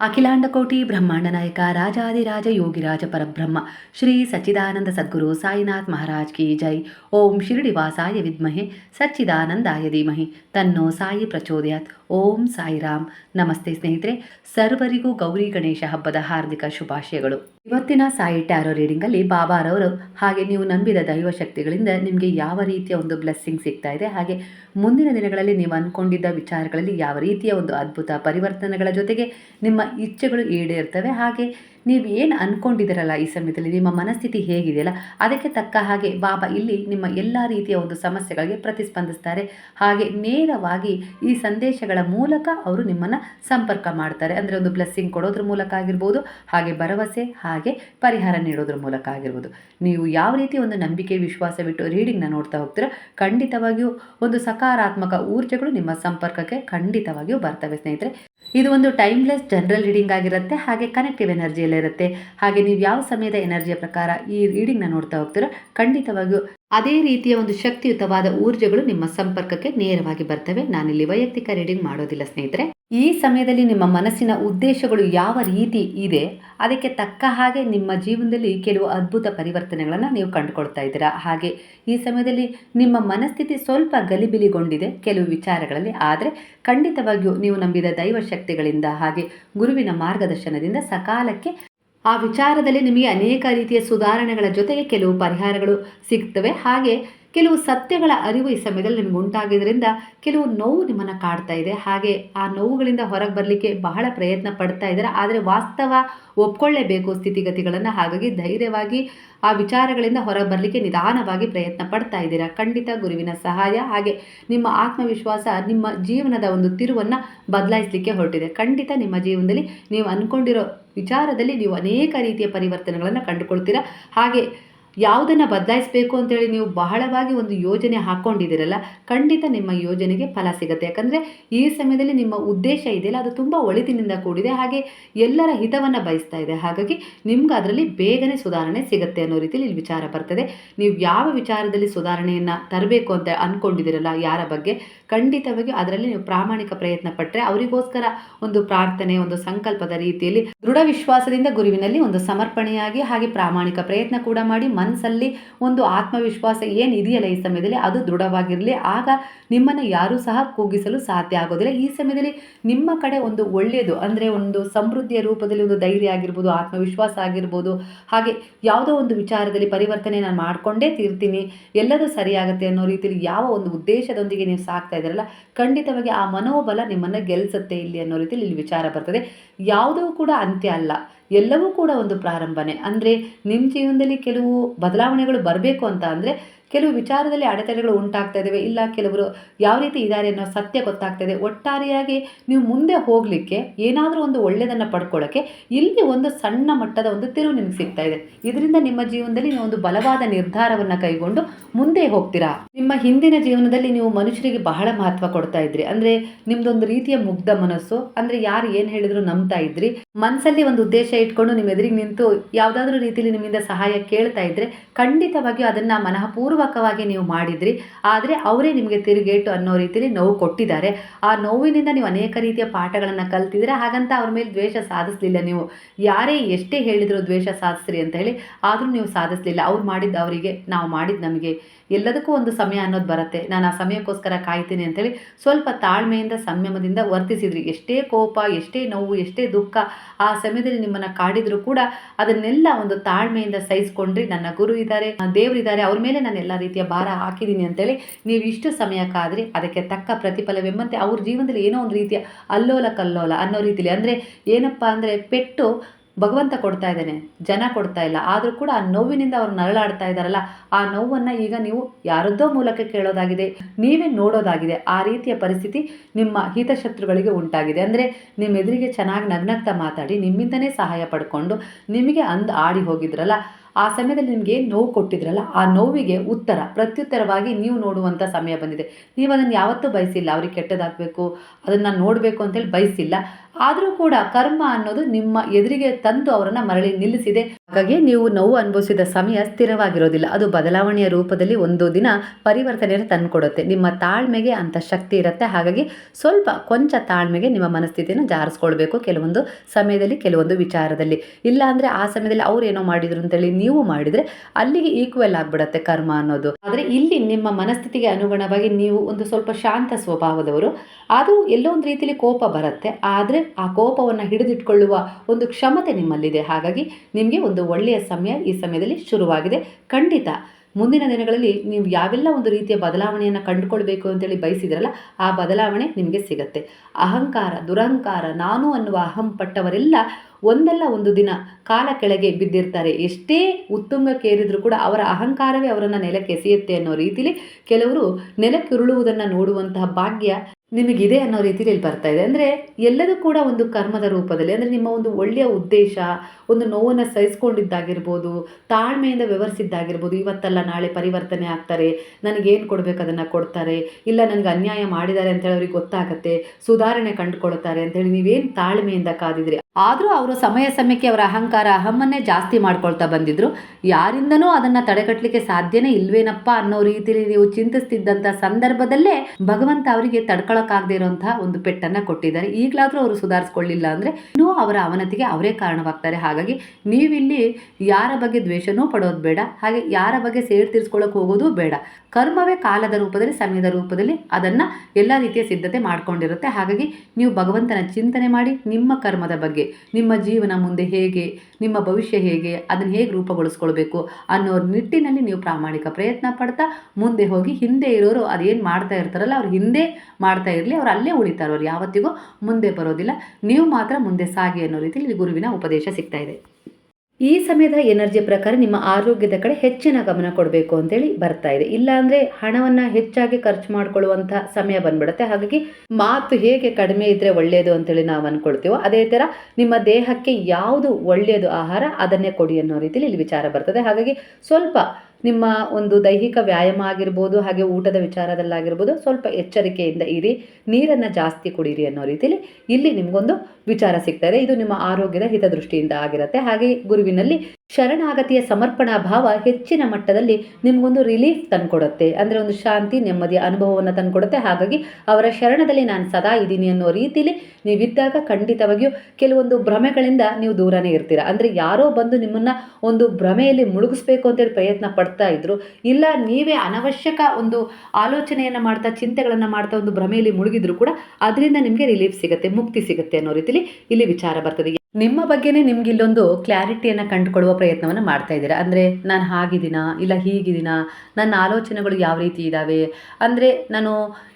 ಅಖಿಲಾಂಡಕೋಟಿ ಬ್ರಹ್ಮಾಂಡ ನಾಯಕ ರಾಜಾದಿರಾಜ ಯೋಗಿರಾಜ ಪರಬ್ರಹ್ಮ, ಶ್ರೀ ಸಚ್ಚಿದಾನಂದ ಸದ್ಗುರು ಸಾಯಿನಾಥ್ ಮಹಾರಾಜ್ ಕಿ ಜೈ. ಓಂ ಶಿರಡಿವಾಸಾಯ ವಿದ್ಮಹೆ, ಸಚ್ಚಿದಾನಂದಾಯ ಧೀಮಹಿ. ತನ್ನೋ ಸಾಯಿ ಪ್ರಚೋದಯಾತ್. ಓಂ ಸಾಯಿರಾಮ್. ನಮಸ್ತೆ ಸ್ನೇಹಿತರೆ, ಸರ್ವರಿಗೂ ಗೌರಿ ಗಣೇಶ ಹಬ್ಬದ ಹಾರ್ದಿಕ ಶುಭಾಶಯಗಳು. ಇವತ್ತಿನ ಸಾಯಿ ಟ್ಯಾರೋ ರೀಡಿಂಗಲ್ಲಿ ಬಾಬಾರವರು ಹಾಗೆ ನೀವು ನಂಬಿದ ದೈವ ಶಕ್ತಿಗಳಿಂದ ನಿಮಗೆ ಯಾವ ರೀತಿಯ ಒಂದು ಬ್ಲೆಸ್ಸಿಂಗ್ ಸಿಗ್ತಾ ಇದೆ, ಹಾಗೆ ಮುಂದಿನ ದಿನಗಳಲ್ಲಿ ನೀವು ಅಂದ್ಕೊಂಡಿದ್ದ ವಿಚಾರಗಳಲ್ಲಿ ಯಾವ ರೀತಿಯ ಒಂದು ಅದ್ಭುತ ಪರಿವರ್ತನೆಗಳ ಜೊತೆಗೆ ನಿಮ್ಮ ಇಚ್ಛೆಗಳು ಈಡೇರ್ತವೆ, ಹಾಗೆ ನೀವು ಏನು ಅಂದ್ಕೊಂಡಿದ್ದೀರಲ್ಲ ಈ ಸಮಯದಲ್ಲಿ? ನಿಮ್ಮ ಮನಸ್ಥಿತಿ ಹೇಗಿದೆಯಲ್ಲ? ಅದಕ್ಕೆ ತಕ್ಕ ಹಾಗೆ ಬಾಬಾ ಇಲ್ಲಿ ನಿಮ್ಮ ಎಲ್ಲ ರೀತಿಯ ಒಂದು ಸಮಸ್ಯೆಗಳಿಗೆ ಪ್ರತಿಸ್ಪಂದಿಸ್ತಾರೆ. ಹಾಗೆ ನೇರವಾಗಿ ಈ ಸಂದೇಶಗಳ ಮೂಲಕ ಅವರು ನಿಮ್ಮನ್ನು ಸಂಪರ್ಕ ಮಾಡ್ತಾರೆ. ಅಂದರೆ ಒಂದು ಬ್ಲೆಸ್ಸಿಂಗ್ ಕೊಡೋದ್ರ ಮೂಲಕ ಆಗಿರ್ಬೋದು, ಹಾಗೆ ಭರವಸೆ, ಹಾಗೆ ಪರಿಹಾರ ನೀಡೋದ್ರ ಮೂಲಕ ಆಗಿರ್ಬೋದು. ನೀವು ಯಾವ ರೀತಿ ಒಂದು ನಂಬಿಕೆ, ವಿಶ್ವಾಸವಿಟ್ಟು ರೀಡಿಂಗ್ನ ನೋಡ್ತಾ ಹೋಗ್ತೀರೋ, ಖಂಡಿತವಾಗಿಯೂ ಒಂದು ಸಕಾರಾತ್ಮಕ ಊರ್ಜೆಗಳು ನಿಮ್ಮ ಸಂಪರ್ಕಕ್ಕೆ ಖಂಡಿತವಾಗಿಯೂ ಬರ್ತವೆ ಸ್ನೇಹಿತರೆ. ಇದು ಒಂದು ಟೈಮ್ಲೆಸ್ ಜನರಲ್ ರೀಡಿಂಗ್ ಆಗಿರುತ್ತೆ, ಹಾಗೆ ಕನೆಕ್ಟಿವ್ ಎನರ್ಜಿಯಲ್ಲಿರುತ್ತೆ ಹಾಗೆ ನೀವು ಯಾವ ಸಮಯದ ಎನರ್ಜಿಯ ಪ್ರಕಾರ ಈ ರೀಡಿಂಗ್ನ ನೋಡ್ತಾ ಹೋಗ್ತೀರೋ, ಖಂಡಿತವಾಗಿಯೂ ಅದೇ ರೀತಿಯ ಒಂದು ಶಕ್ತಿಯುತವಾದ ಊರ್ಜೆಗಳು ನಿಮ್ಮ ಸಂಪರ್ಕಕ್ಕೆ ನೇರವಾಗಿ ಬರ್ತವೆ. ನಾನಿಲ್ಲಿ ವೈಯಕ್ತಿಕ ರೀಡಿಂಗ್ ಮಾಡೋದಿಲ್ಲ ಸ್ನೇಹಿತರೆ. ಈ ಸಮಯದಲ್ಲಿ ನಿಮ್ಮ ಮನಸ್ಸಿನ ಉದ್ದೇಶಗಳು ಯಾವ ರೀತಿ ಇದೆ, ಅದಕ್ಕೆ ತಕ್ಕ ಹಾಗೆ ನಿಮ್ಮ ಜೀವನದಲ್ಲಿ ಕೆಲವು ಅದ್ಭುತ ಪರಿವರ್ತನೆಗಳನ್ನು ನೀವು ಕಂಡುಕೊಳ್ತಾ ಇದ್ದೀರಾ? ಹಾಗೆ ಈ ಸಮಯದಲ್ಲಿ ನಿಮ್ಮ ಮನಸ್ಥಿತಿ ಸ್ವಲ್ಪ ಗಲಿಬಿಲಿಗೊಂಡಿದೆ, ಕೆಲವು ವಿಚಾರಗಳಲ್ಲಿ. ಆದರೆ ಖಂಡಿತವಾಗಿಯೂ ನೀವು ನಂಬಿದ ದೈವ ಶಕ್ತಿಗಳಿಂದ ಹಾಗೆ ಗುರುವಿನ ಮಾರ್ಗದರ್ಶನದಿಂದ ಸಕಾಲಕ್ಕೆ ಆ ವಿಚಾರದಲ್ಲಿ ನಿಮಗೆ ಅನೇಕ ರೀತಿಯ ಸುಧಾರಣೆಗಳ ಜೊತೆಗೆ ಕೆಲವು ಪರಿಹಾರಗಳು ಸಿಗ್ತವೆ. ಹಾಗೆ ಕೆಲವು ಸತ್ಯಗಳ ಅರಿವು ಈ ಸಮಯದಲ್ಲಿ ನಿಮ್ಗೆ ಉಂಟಾಗಿದ್ದರಿಂದ ಕೆಲವು ನೋವು ನಿಮ್ಮನ್ನು ಕಾಡ್ತಾ ಇದೆ. ಹಾಗೆ ಆ ನೋವುಗಳಿಂದ ಹೊರಗೆ ಬರಲಿಕ್ಕೆ ಬಹಳ ಪ್ರಯತ್ನ ಪಡ್ತಾ ಇದ್ದಾರೆ? ಆದರೆ ವಾಸ್ತವ ಒಪ್ಕೊಳ್ಳೇಬೇಕು ಸ್ಥಿತಿಗತಿಗಳನ್ನು. ಹಾಗಾಗಿ ಧೈರ್ಯವಾಗಿ ಆ ವಿಚಾರಗಳಿಂದ ಹೊರಗೆ ಬರಲಿಕ್ಕೆ ನಿಧಾನವಾಗಿ ಪ್ರಯತ್ನ ಪಡ್ತಾ ಇದ್ದೀರಾ? ಖಂಡಿತ ಗುರುವಿನ ಸಹಾಯ. ಹಾಗೆ ನಿಮ್ಮ ಆತ್ಮವಿಶ್ವಾಸ, ನಿಮ್ಮ ಜೀವನದ ಒಂದು ತಿರುವನ್ನು ಬದಲಾಯಿಸಲಿಕ್ಕೆ ಹೊರಟಿದೆ. ಖಂಡಿತ ನಿಮ್ಮ ಜೀವನದಲ್ಲಿ ನೀವು ಅಂದ್ಕೊಂಡಿರೋ ವಿಚಾರದಲ್ಲಿ ನೀವು ಅನೇಕ ರೀತಿಯ ಪರಿವರ್ತನೆಗಳನ್ನು ಕಂಡುಕೊಳ್ತೀರಾ? ಹಾಗೆ ಯಾವುದನ್ನು ಬದಲಾಯಿಸಬೇಕು ಅಂತೇಳಿ ನೀವು ಬಹಳವಾಗಿ ಒಂದು ಯೋಜನೆ ಹಾಕ್ಕೊಂಡಿದ್ದೀರಲ್ಲ ಖಂಡಿತ ನಿಮ್ಮ ಯೋಜನೆಗೆ ಫಲ ಸಿಗುತ್ತೆ. ಯಾಕಂದರೆ ಈ ಸಮಯದಲ್ಲಿ ನಿಮ್ಮ ಉದ್ದೇಶ ಇದೆಯಲ್ಲ, ಅದು ತುಂಬ ಒಳಿತಿನಿಂದ ಕೂಡಿದೆ. ಹಾಗೆ ಎಲ್ಲರ ಹಿತವನ್ನು ಬಯಸ್ತಾ ಇದೆ. ಹಾಗಾಗಿ ನಿಮ್ಗೆ ಅದರಲ್ಲಿ ಬೇಗನೆ ಸುಧಾರಣೆ ಸಿಗುತ್ತೆ ಅನ್ನೋ ರೀತಿಯಲ್ಲಿ ಇಲ್ಲಿ ವಿಚಾರ ಬರ್ತದೆ. ನೀವು ಯಾವ ವಿಚಾರದಲ್ಲಿ ಸುಧಾರಣೆಯನ್ನು ತರಬೇಕು ಅಂತ ಅಂದ್ಕೊಂಡಿದ್ದೀರಲ್ಲ ಯಾರ ಬಗ್ಗೆ, ಖಂಡಿತವಾಗಿ ಅದರಲ್ಲಿ ನೀವು ಪ್ರಾಮಾಣಿಕ ಪ್ರಯತ್ನ ಪಟ್ಟರೆ ಅವರಿಗೋಸ್ಕರ ಒಂದು ಪ್ರಾರ್ಥನೆ, ಒಂದು ಸಂಕಲ್ಪದ ರೀತಿಯಲ್ಲಿ ದೃಢ ವಿಶ್ವಾಸದಿಂದ ಗುರುವಿನಲ್ಲಿ ಒಂದು ಸಮರ್ಪಣೆಯಾಗಿ ಹಾಗೆ ಪ್ರಾಮಾಣಿಕ ಪ್ರಯತ್ನ ಕೂಡ ಮಾಡಿ ಮನಸ್ಸಲ್ಲಿ ಒಂದು ಆತ್ಮವಿಶ್ವಾಸ ಏನು ಇದೆಯಲ್ಲ ಈ ಸಮಯದಲ್ಲಿ, ಅದು ದೃಢವಾಗಿರಲಿ. ಆಗ ನಿಮ್ಮನ್ನು ಯಾರೂ ಸಹ ಕೂಗಿಸಲು ಸಾಧ್ಯ ಆಗೋದಿಲ್ಲ. ಈ ಸಮಯದಲ್ಲಿ ನಿಮ್ಮ ಕಡೆ ಒಂದು ಒಳ್ಳೆಯದು, ಅಂದರೆ ಒಂದು ಸಮೃದ್ಧಿಯ ರೂಪದಲ್ಲಿ ಒಂದು ಧೈರ್ಯ ಆಗಿರ್ಬೋದು, ಆತ್ಮವಿಶ್ವಾಸ ಆಗಿರ್ಬೋದು, ಹಾಗೆ ಯಾವುದೋ ಒಂದು ವಿಚಾರದಲ್ಲಿ ಪರಿವರ್ತನೆ ನಾನು ಮಾಡಿಕೊಂಡೇ ತೀರ್ತೀನಿ, ಎಲ್ಲದೂ ಸರಿಯಾಗುತ್ತೆ ಅನ್ನೋ ರೀತಿಯಲ್ಲಿ ಯಾವ ಒಂದು ಉದ್ದೇಶದೊಂದಿಗೆ ನೀವು ಸಾಕ್ತಾ ಇದ್ದೀರಲ್ಲ, ಖಂಡಿತವಾಗಿ ಆ ಮನೋಬಲ ನಿಮ್ಮನ್ನು ಗೆಲ್ಲಿಸುತ್ತೆ ಇಲ್ಲಿ ಅನ್ನೋ ರೀತಿಯಲ್ಲಿ ಇಲ್ಲಿ ವಿಚಾರ ಬರ್ತದೆ. ಯಾವುದೂ ಕೂಡ ಅಂತ್ಯ ಅಲ್ಲ. ಎಲ್ಲವೂ ಕೂಡ ಒಂದು ಪ್ರಾರಂಭನೇ. ಅಂದರೆ ನಿಮ್ಮ ಜೀವನದಲ್ಲಿ ಕೆಲವು ಬದಲಾವಣೆಗಳು ಬರಬೇಕು ಅಂತ ಅಂದರೆ ಕೆಲವು ವಿಚಾರದಲ್ಲಿ ಅಡೆತಡೆಗಳು ಉಂಟಾಗ್ತಾ ಇದ್ದಾವೆ ಇಲ್ಲ, ಕೆಲವರು ಯಾವ ರೀತಿ ಇದ್ದಾರೆ ಅನ್ನೋ ಸತ್ಯ ಗೊತ್ತಾಗ್ತಾ ಇದೆ. ಒಟ್ಟಾರೆಯಾಗಿ ನೀವು ಮುಂದೆ ಹೋಗಲಿಕ್ಕೆ ಏನಾದರೂ ಒಂದು ಒಳ್ಳೆಯದನ್ನು ಪಡ್ಕೊಳ್ಳೋಕ್ಕೆ ಇಲ್ಲಿ ಒಂದು ಸಣ್ಣ ಮಟ್ಟದ ಒಂದು ತಿರುವು ನಿಮಗೆ ಸಿಗ್ತಾ ಇದೆ. ಇದರಿಂದ ನಿಮ್ಮ ಜೀವನದಲ್ಲಿ ನೀವು ಒಂದು ಬಲವಾದ ನಿರ್ಧಾರವನ್ನು ಕೈಗೊಂಡು ಮುಂದೆ ಹೋಗ್ತೀರಾ? ನಿಮ್ಮ ಹಿಂದಿನ ಜೀವನದಲ್ಲಿ ನೀವು ಮನುಷ್ಯರಿಗೆ ಬಹಳ ಮಹತ್ವ ಕೊಡ್ತಾ ಇದ್ರಿ. ಅಂದರೆ ನಿಮ್ದೊಂದು ರೀತಿಯ ಮುಗ್ಧ ಮನಸ್ಸು, ಅಂದರೆ ಯಾರು ಏನು ಹೇಳಿದ್ರು ನಂಬ್ತಾ ಇದ್ರಿ. ಮನಸ್ಸಲ್ಲಿ ಒಂದು ಉದ್ದೇಶ ಇಟ್ಕೊಂಡು ನಿಮ್ಮ ಎದುರಿಗೆ ನಿಂತು ಯಾವುದಾದ್ರೂ ರೀತಿಯಲ್ಲಿ ನಿಮ್ಮಿಂದ ಸಹಾಯ ಕೇಳ್ತಾ ಇದ್ರೆ ಖಂಡಿತವಾಗಿಯೂ ಅದನ್ನು ಮನಃಪೂರ್ವಕವಾಗಿ ನೀವು ಮಾಡಿದ್ರಿ, ಆದರೆ ಅವರೇ ನಿಮಗೆ ತಿರುಗೇಟು ಅನ್ನೋ ರೀತಿಯಲ್ಲಿ ನೋವು ಕೊಟ್ಟಿದ್ದಾರೆ. ಆ ನೋವಿನಿಂದ ನೀವು ಅನೇಕ ರೀತಿಯ ಪಾಠಗಳನ್ನು ಕಲ್ತಿದ್ರೆ ಹಾಗಂತ ಅವ್ರ ಮೇಲೆ ದ್ವೇಷ ಸಾಧಿಸಲಿಲ್ಲ ನೀವು. ಯಾರೇ ಎಷ್ಟೇ ಹೇಳಿದರೂ ದ್ವೇಷ ಸಾಧಿಸ್ರಿ ಅಂತ ಹೇಳಿ, ಆದರೂ ನೀವು ಸಾಧಿಸಲಿಲ್ಲ. ಅವ್ರು ಮಾಡಿದ್ದು ಅವರಿಗೆ, ನಾವು ಮಾಡಿದ್ದು ನಮಗೆ. ಎಲ್ಲದಕ್ಕೂ ಒಂದು ಸಮಯ ಅನ್ನೋದು ಬರುತ್ತೆ. ನಾನು ಆ ಸಮಯಕ್ಕೋಸ್ಕರ ಕಾಯ್ತೀನಿ ಅಂತೇಳಿ ಸ್ವಲ್ಪ ತಾಳ್ಮೆಯಿಂದ, ಸಂಯಮದಿಂದ ವರ್ತಿಸಿದ್ರಿ. ಎಷ್ಟೇ ಕೋಪ, ಎಷ್ಟೇ ನೋವು, ಎಷ್ಟೇ ದುಃಖ ಆ ಸಮಯದಲ್ಲಿ ನಿಮ್ಮನ್ನು ಕಾಡಿದ್ರು ಕೂಡ ಅದನ್ನೆಲ್ಲ ಒಂದು ತಾಳ್ಮೆಯಿಂದ ಸಹಿಸ್ಕೊಂಡ್ರಿ. ನನ್ನ ಗುರು ಇದ್ದಾರೆ ದೇವರಿದ್ದಾರೆ ಅವ್ರ ಮೇಲೆ ನಾನು ಎಲ್ಲ ರೀತಿಯ ಭಾರ ಹಾಕಿದ್ದೀನಿ ಅಂತೇಳಿ ನೀವು ಇಷ್ಟು ಸಮಯ ಕಾದ್ರಿ. ಅದಕ್ಕೆ ತಕ್ಕ ಪ್ರತಿಫಲವೆಂಬಂತೆ ಅವ್ರ ಜೀವನದಲ್ಲಿ ಏನೋ ಒಂದು ರೀತಿಯ ಅಲ್ಲೋಲ ಕಲ್ಲೋಲ ಅನ್ನೋ ರೀತಿಯಲ್ಲಿ ಅಂದರೆ ಏನಪ್ಪ ಅಂದರೆ ಪೆಟ್ಟು ಭಗವಂತ ಕೊಡ್ತಾ ಇದ್ದಾನೆ, ಜನ ಕೊಡ್ತಾ ಇಲ್ಲ. ಆದರೂ ಕೂಡ ಆ ನೋವಿನಿಂದ ಅವ್ರು ನರಳಾಡ್ತಾ ಇದ್ದಾರಲ್ಲ, ಆ ನೋವನ್ನು ಈಗ ನೀವು ಯಾರದ್ದೋ ಮೂಲಕ ಕೇಳೋದಾಗಿದೆ, ನೀವೇ ನೋಡೋದಾಗಿದೆ. ಆ ರೀತಿಯ ಪರಿಸ್ಥಿತಿ ನಿಮ್ಮ ಹಿತಶತ್ರುಗಳಿಗೆ ಉಂಟಾಗಿದೆ. ಅಂದರೆ ನಿಮ್ಮ ಎದುರಿಗೆ ಚೆನ್ನಾಗಿ ನಗ್ನಗ್ತಾ ಮಾತಾಡಿ, ನಿಮ್ಮಿಂದನೇ ಸಹಾಯ ಪಡ್ಕೊಂಡು ನಿಮಗೆ ಅಂದು ಆಡಿ ಹೋಗಿದ್ರಲ್ಲ, ಆ ಸಮಯದಲ್ಲಿ ನಿಮಗೆ ನೋವು ಕೊಟ್ಟಿದ್ರಲ್ಲ, ಆ ನೋವಿಗೆ ಉತ್ತರ, ಪ್ರತ್ಯುತ್ತರವಾಗಿ ನೀವು ನೋಡುವಂಥ ಸಮಯ ಬಂದಿದೆ. ನೀವು ಅದನ್ನು ಯಾವತ್ತೂ ಬಯಸಿಲ್ಲ, ಅವ್ರಿಗೆ ಕೆಟ್ಟದಾಗಬೇಕು, ಅದನ್ನು ನೋಡಬೇಕು ಅಂತೇಳಿ ಬಯಸಿಲ್ಲ. ಆದರೂ ಕೂಡ ಕರ್ಮ ಅನ್ನೋದು ನಿಮ್ಮ ಎದುರಿಗೆ ತಂದು ಅವರನ್ನು ಮರಳಿ ನಿಲ್ಲಿಸಿದೆ. ಹಾಗಾಗಿ ನೀವು ನೋವು ಅನುಭವಿಸಿದ ಸಮಯ ಸ್ಥಿರವಾಗಿರೋದಿಲ್ಲ. ಅದು ಬದಲಾವಣೆಯ ರೂಪದಲ್ಲಿ ಒಂದು ದಿನ ಪರಿವರ್ತನೆಯನ್ನು ತಂದುಕೊಡುತ್ತೆ. ನಿಮ್ಮ ತಾಳ್ಮೆಗೆ ಅಂತ ಶಕ್ತಿ ಇರುತ್ತೆ. ಹಾಗಾಗಿ ಸ್ವಲ್ಪ ಕೊಂಚ ತಾಳ್ಮೆಗೆ ನಿಮ್ಮ ಮನಸ್ಥಿತಿಯನ್ನು ಜಾರಿಸ್ಕೊಳ್ಬೇಕು ಕೆಲವೊಂದು ಸಮಯದಲ್ಲಿ, ಕೆಲವೊಂದು ವಿಚಾರದಲ್ಲಿ. ಇಲ್ಲ ಅಂದರೆ ಆ ಸಮಯದಲ್ಲಿ ಅವ್ರು ಏನೋ ಮಾಡಿದ್ರು ಅಂತೇಳಿ ನೀವು ಮಾಡಿದರೆ ಅಲ್ಲಿಗೆ ಈಕ್ವಲ್ ಆಗಿಬಿಡತ್ತೆ ಕರ್ಮ ಅನ್ನೋದು. ಆದರೆ ಇಲ್ಲಿ ನಿಮ್ಮ ಮನಸ್ಥಿತಿಗೆ ಅನುಗುಣವಾಗಿ ನೀವು ಒಂದು ಸ್ವಲ್ಪ ಶಾಂತ ಸ್ವಭಾವದವರು. ಅದು ಎಲ್ಲೋ ಒಂದು ರೀತಿಯಲ್ಲಿ ಕೋಪ ಬರುತ್ತೆ. ಆದರೆ ಆ ಕೋಪವನ್ನು ಹಿಡಿದಿಟ್ಕೊಳ್ಳುವ ಒಂದು ಕ್ಷಮತೆ ನಿಮ್ಮಲ್ಲಿದೆ. ಹಾಗಾಗಿ ನಿಮಗೆ ಒಂದು ಒಳ್ಳೆಯ ಸಮಯ ಈ ಸಮಯದಲ್ಲಿ ಶುರುವಾಗಿದೆ. ಖಂಡಿತ ಮುಂದಿನ ದಿನಗಳಲ್ಲಿ ನೀವು ಯಾವೆಲ್ಲ ಒಂದು ರೀತಿಯ ಬದಲಾವಣೆಯನ್ನು ಕಂಡುಕೊಳ್ಬೇಕು ಅಂತೇಳಿ ಬಯಸಿದ್ರಲ್ಲ, ಆ ಬದಲಾವಣೆ ನಿಮಗೆ ಸಿಗತ್ತೆ. ಅಹಂಕಾರ, ದುರಹಂಕಾರ, ನಾನು ಅನ್ನುವ ಅಹಂ ಪಟ್ಟವರೆಲ್ಲ ಒಂದಲ್ಲ ಒಂದು ದಿನ ಕಾಲ ಕೆಳಗೆ ಬಿದ್ದಿರ್ತಾರೆ. ಎಷ್ಟೇ ಉತ್ತುಂಗಕ್ಕೇರಿದರೂ ಕೂಡ ಅವರ ಅಹಂಕಾರವೇ ಅವರನ್ನು ನೆಲಕ್ಕೆ ಎಸೆಯುತ್ತೆ ಅನ್ನೋ ರೀತಿಲಿ ಕೆಲವರು ನೆಲಕ್ಕುರುಳುವುದನ್ನು ನೋಡುವಂತಹ ಭಾಗ್ಯ ನಿಮಗಿದೆ ಅನ್ನೋ ರೀತಿಯಲ್ಲಿ ಇಲ್ಲಿ ಬರ್ತಾ ಇದೆ. ಅಂದರೆ ಎಲ್ಲದೂ ಕೂಡ ಒಂದು ಕರ್ಮದ ರೂಪದಲ್ಲಿ, ಅಂದರೆ ನಿಮ್ಮ ಒಂದು ಒಳ್ಳೆಯ ಉದ್ದೇಶ, ಒಂದು ನೋವನ್ನು ಸಹಿಸ್ಕೊಂಡಿದ್ದಾಗಿರ್ಬೋದು, ತಾಳ್ಮೆಯಿಂದ ವ್ಯವಹರಿಸಿದ್ದಾಗಿರ್ಬೋದು, ಇವತ್ತಲ್ಲ, ನಾಳೆ ಪರಿವರ್ತನೆ ಆಗ್ತಾರೆ, ನನಗೇನು ಕೊಡಬೇಕು ಅದನ್ನು ಕೊಡ್ತಾರೆ, ಇಲ್ಲ ನನಗೆ ಅನ್ಯಾಯ ಮಾಡಿದ್ದಾರೆ ಅಂತೇಳಿ ಅವ್ರಿಗೆ ಗೊತ್ತಾಗತ್ತೆ, ಸುಧಾರಣೆ ಕಂಡುಕೊಳ್ತಾರೆ ಅಂತೇಳಿ ನೀವೇನು ತಾಳ್ಮೆಯಿಂದ ಕಾದಿದ್ರಿ. ಆದರೂ ಅವರು ಸಮಯ ಸಮಯಕ್ಕೆ ಅವರ ಅಹಂಕಾರ, ಅಹಮ್ಮನ್ನೇ ಜಾಸ್ತಿ ಮಾಡ್ಕೊಳ್ತಾ ಬಂದಿದ್ರು. ಯಾರಿಂದನೂ ಅದನ್ನು ತಡೆಗಟ್ಟಲಿಕ್ಕೆ ಸಾಧ್ಯನೇ ಇಲ್ವೇನಪ್ಪ ಅನ್ನೋ ರೀತಿಯಲ್ಲಿ ನೀವು ಚಿಂತಿಸ್ತಿದ್ದಂಥ ಸಂದರ್ಭದಲ್ಲೇ ಭಗವಂತ ಅವರಿಗೆ ತಡ್ಕೊಳಕ್ಕಾಗದೇ ಇರುವಂತಹ ಒಂದು ಪೆಟ್ಟನ್ನು ಕೊಟ್ಟಿದ್ದಾರೆ. ಈಗಲಾದರೂ ಅವರು ಸುಧಾರಿಸ್ಕೊಳ್ಳಿಲ್ಲ ಅಂದರೆ ಇನ್ನೂ ಅವರ ಅವನತಿಗೆ ಅವರೇ ಕಾರಣವಾಗ್ತಾರೆ. ಹಾಗಾಗಿ ನೀವಿಲ್ಲಿ ಯಾರ ಬಗ್ಗೆ ದ್ವೇಷನೂ ಪಡೋದು ಬೇಡ, ಹಾಗೆ ಯಾರ ಬಗ್ಗೆ ಸೇರಿ ತೀರಿಸ್ಕೊಳ್ಳೋಕೆ ಹೋಗೋದು ಬೇಡ. ಕರ್ಮವೇ ಕಾಲದ ರೂಪದಲ್ಲಿ ಸಮಯದ ರೂಪದಲ್ಲಿ ಅದನ್ನು ಎಲ್ಲ ರೀತಿಯ ಸಿದ್ಧತೆ ಮಾಡ್ಕೊಂಡಿರುತ್ತೆ. ಹಾಗಾಗಿ ನೀವು ಭಗವಂತನ ಚಿಂತನೆ ಮಾಡಿ ನಿಮ್ಮ ಕರ್ಮದ ಬಗ್ಗೆ, ನಿಮ್ಮ ಜೀವನ ಮುಂದೆ ಹೇಗೆ, ನಿಮ್ಮ ಭವಿಷ್ಯ ಹೇಗೆ, ಅದನ್ನು ಹೇಗೆ ರೂಪಗೊಳಿಸ್ಕೊಳ್ಬೇಕು ಅನ್ನೋ ನಿಟ್ಟಿನಲ್ಲಿ ನೀವು ಪ್ರಾಮಾಣಿಕ ಪ್ರಯತ್ನ ಪಡ್ತಾ ಮುಂದೆ ಹೋಗಿ ಹಿಂದೆ ಇರೋರು ಅದೇನು ಮಾಡ್ತಾ ಇರ್ತಾರಲ್ಲ, ಅವ್ರು ಹಿಂದೆ ಮಾಡ್ತಾ ಇರಲಿ, ಅವ್ರು ಅಲ್ಲೇ ಉಳಿತಾರೆ. ಅವ್ರು ಯಾವತ್ತಿಗೂ ಮುಂದೆ ಬರೋದಿಲ್ಲ. ನೀವು ಮಾತ್ರ ಮುಂದೆ ಸಾಗಿ ಅನ್ನೋ ರೀತಿಯಲ್ಲಿ ಗುರುವಿನ ಉಪದೇಶ ಸಿಗ್ತಾ ಇದೆ. ಈ ಸಮಯದ ಎನರ್ಜಿ ಪ್ರಕಾರ ನಿಮ್ಮ ಆರೋಗ್ಯದ ಕಡೆ ಹೆಚ್ಚಿನ ಗಮನ ಕೊಡಬೇಕು ಅಂತೇಳಿ ಬರ್ತಾ ಇದೆ. ಇಲ್ಲಾಂದರೆ ಹಣವನ್ನು ಹೆಚ್ಚಾಗಿ ಖರ್ಚು ಮಾಡ್ಕೊಳ್ಳುವಂಥ ಸಮಯ ಬಂದ್ಬಿಡುತ್ತೆ. ಹಾಗಾಗಿ ಮಾತು ಹೇಗೆ ಕಡಿಮೆ ಇದ್ದರೆ ಒಳ್ಳೆಯದು ಅಂತೇಳಿ ನಾವು ಅಂದ್ಕೊಳ್ತೀವೋ ಅದೇ ಥರ ನಿಮ್ಮ ದೇಹಕ್ಕೆ ಯಾವುದು ಒಳ್ಳೆಯದು ಆಹಾರ ಅದನ್ನೇ ಕೊಡಿ ಅನ್ನೋ ರೀತಿಯಲ್ಲಿ ಇಲ್ಲಿ ವಿಚಾರ ಬರ್ತದೆ. ಹಾಗಾಗಿ ಸ್ವಲ್ಪ ನಿಮ್ಮ ಒಂದು ದೈಹಿಕ ವ್ಯಾಯಾಮ ಆಗಿರ್ಬೋದು, ಹಾಗೆ ಊಟದ ವಿಚಾರದಲ್ಲಾಗಿರ್ಬೋದು, ಸ್ವಲ್ಪ ಎಚ್ಚರಿಕೆಯಿಂದ ಇರಿ, ನೀರನ್ನು ಜಾಸ್ತಿ ಕುಡಿಯಿರಿ ಅನ್ನೋ ರೀತಿಯಲ್ಲಿ ಇಲ್ಲಿ ನಿಮಗೊಂದು ವಿಚಾರ ಸಿಗ್ತಾ ಇದೆ. ಇದು ನಿಮ್ಮ ಆರೋಗ್ಯದ ಹಿತದೃಷ್ಟಿಯಿಂದ ಆಗಿರುತ್ತೆ. ಹಾಗೆ ಗುರುವಿನಲ್ಲಿ ಶರಣಾಗತಿಯ ಸಮರ್ಪಣಾ ಭಾವ ಹೆಚ್ಚಿನ ಮಟ್ಟದಲ್ಲಿ ನಿಮಗೊಂದು ರಿಲೀಫ್ ತಂದುಕೊಡುತ್ತೆ. ಅಂದರೆ ಒಂದು ಶಾಂತಿ ನೆಮ್ಮದಿಯ ಅನುಭವವನ್ನು ತಂದುಕೊಡುತ್ತೆ. ಹಾಗಾಗಿ ಅವರ ಶರಣದಲ್ಲಿ ನಾನು ಸದಾ ಇದ್ದೀನಿ ಅನ್ನೋ ರೀತಿಯಲ್ಲಿ ನೀವಿದ್ದಾಗ ಖಂಡಿತವಾಗಿಯೂ ಕೆಲವೊಂದು ಭ್ರಮೆಗಳಿಂದ ನೀವು ದೂರನೇ ಇರ್ತೀರ. ಅಂದರೆ ಯಾರೋ ಬಂದು ನಿಮ್ಮನ್ನು ಒಂದು ಭ್ರಮೆಯಲ್ಲಿ ಮುಳುಗಿಸ್ಬೇಕು ಅಂತೇಳಿ ಪ್ರಯತ್ನ ಪಡ್ತಾ ಇದ್ರು, ಇಲ್ಲ ನೀವೇ ಅನವಶ್ಯಕ ಒಂದು ಆಲೋಚನೆಯನ್ನು ಮಾಡ್ತಾ, ಚಿಂತೆಗಳನ್ನು ಮಾಡ್ತಾ ಒಂದು ಭ್ರಮೆಯಲ್ಲಿ ಮುಳುಗಿದ್ರು ಕೂಡ, ಅದರಿಂದ ನಿಮಗೆ ರಿಲೀಫ್ ಸಿಗುತ್ತೆ, ಮುಕ್ತಿ ಸಿಗುತ್ತೆ ಅನ್ನೋ ರೀತಿಲಿ ಇಲ್ಲಿ ವಿಚಾರ ಬರ್ತದೆ. ನಿಮ್ಮ ಬಗ್ಗೆನೇ ನಿಮ್ಗೆ ಇಲ್ಲೊಂದು ಕ್ಲಾರಿಟಿಯನ್ನು ಕಂಡುಕೊಳ್ಳುವ ಪ್ರಯತ್ನವನ್ನು ಮಾಡ್ತಾ ಇದ್ದೀರಾ? ಅಂದರೆ ನಾನು ಹಾಗಿದ್ದೀನಾ? ಇಲ್ಲ ಹೀಗಿದ್ದೀನಾ? ನನ್ನ ಆಲೋಚನೆಗಳು ಯಾವ ರೀತಿ ಇದ್ದಾವೆ ಅಂದರೆ ನಾನು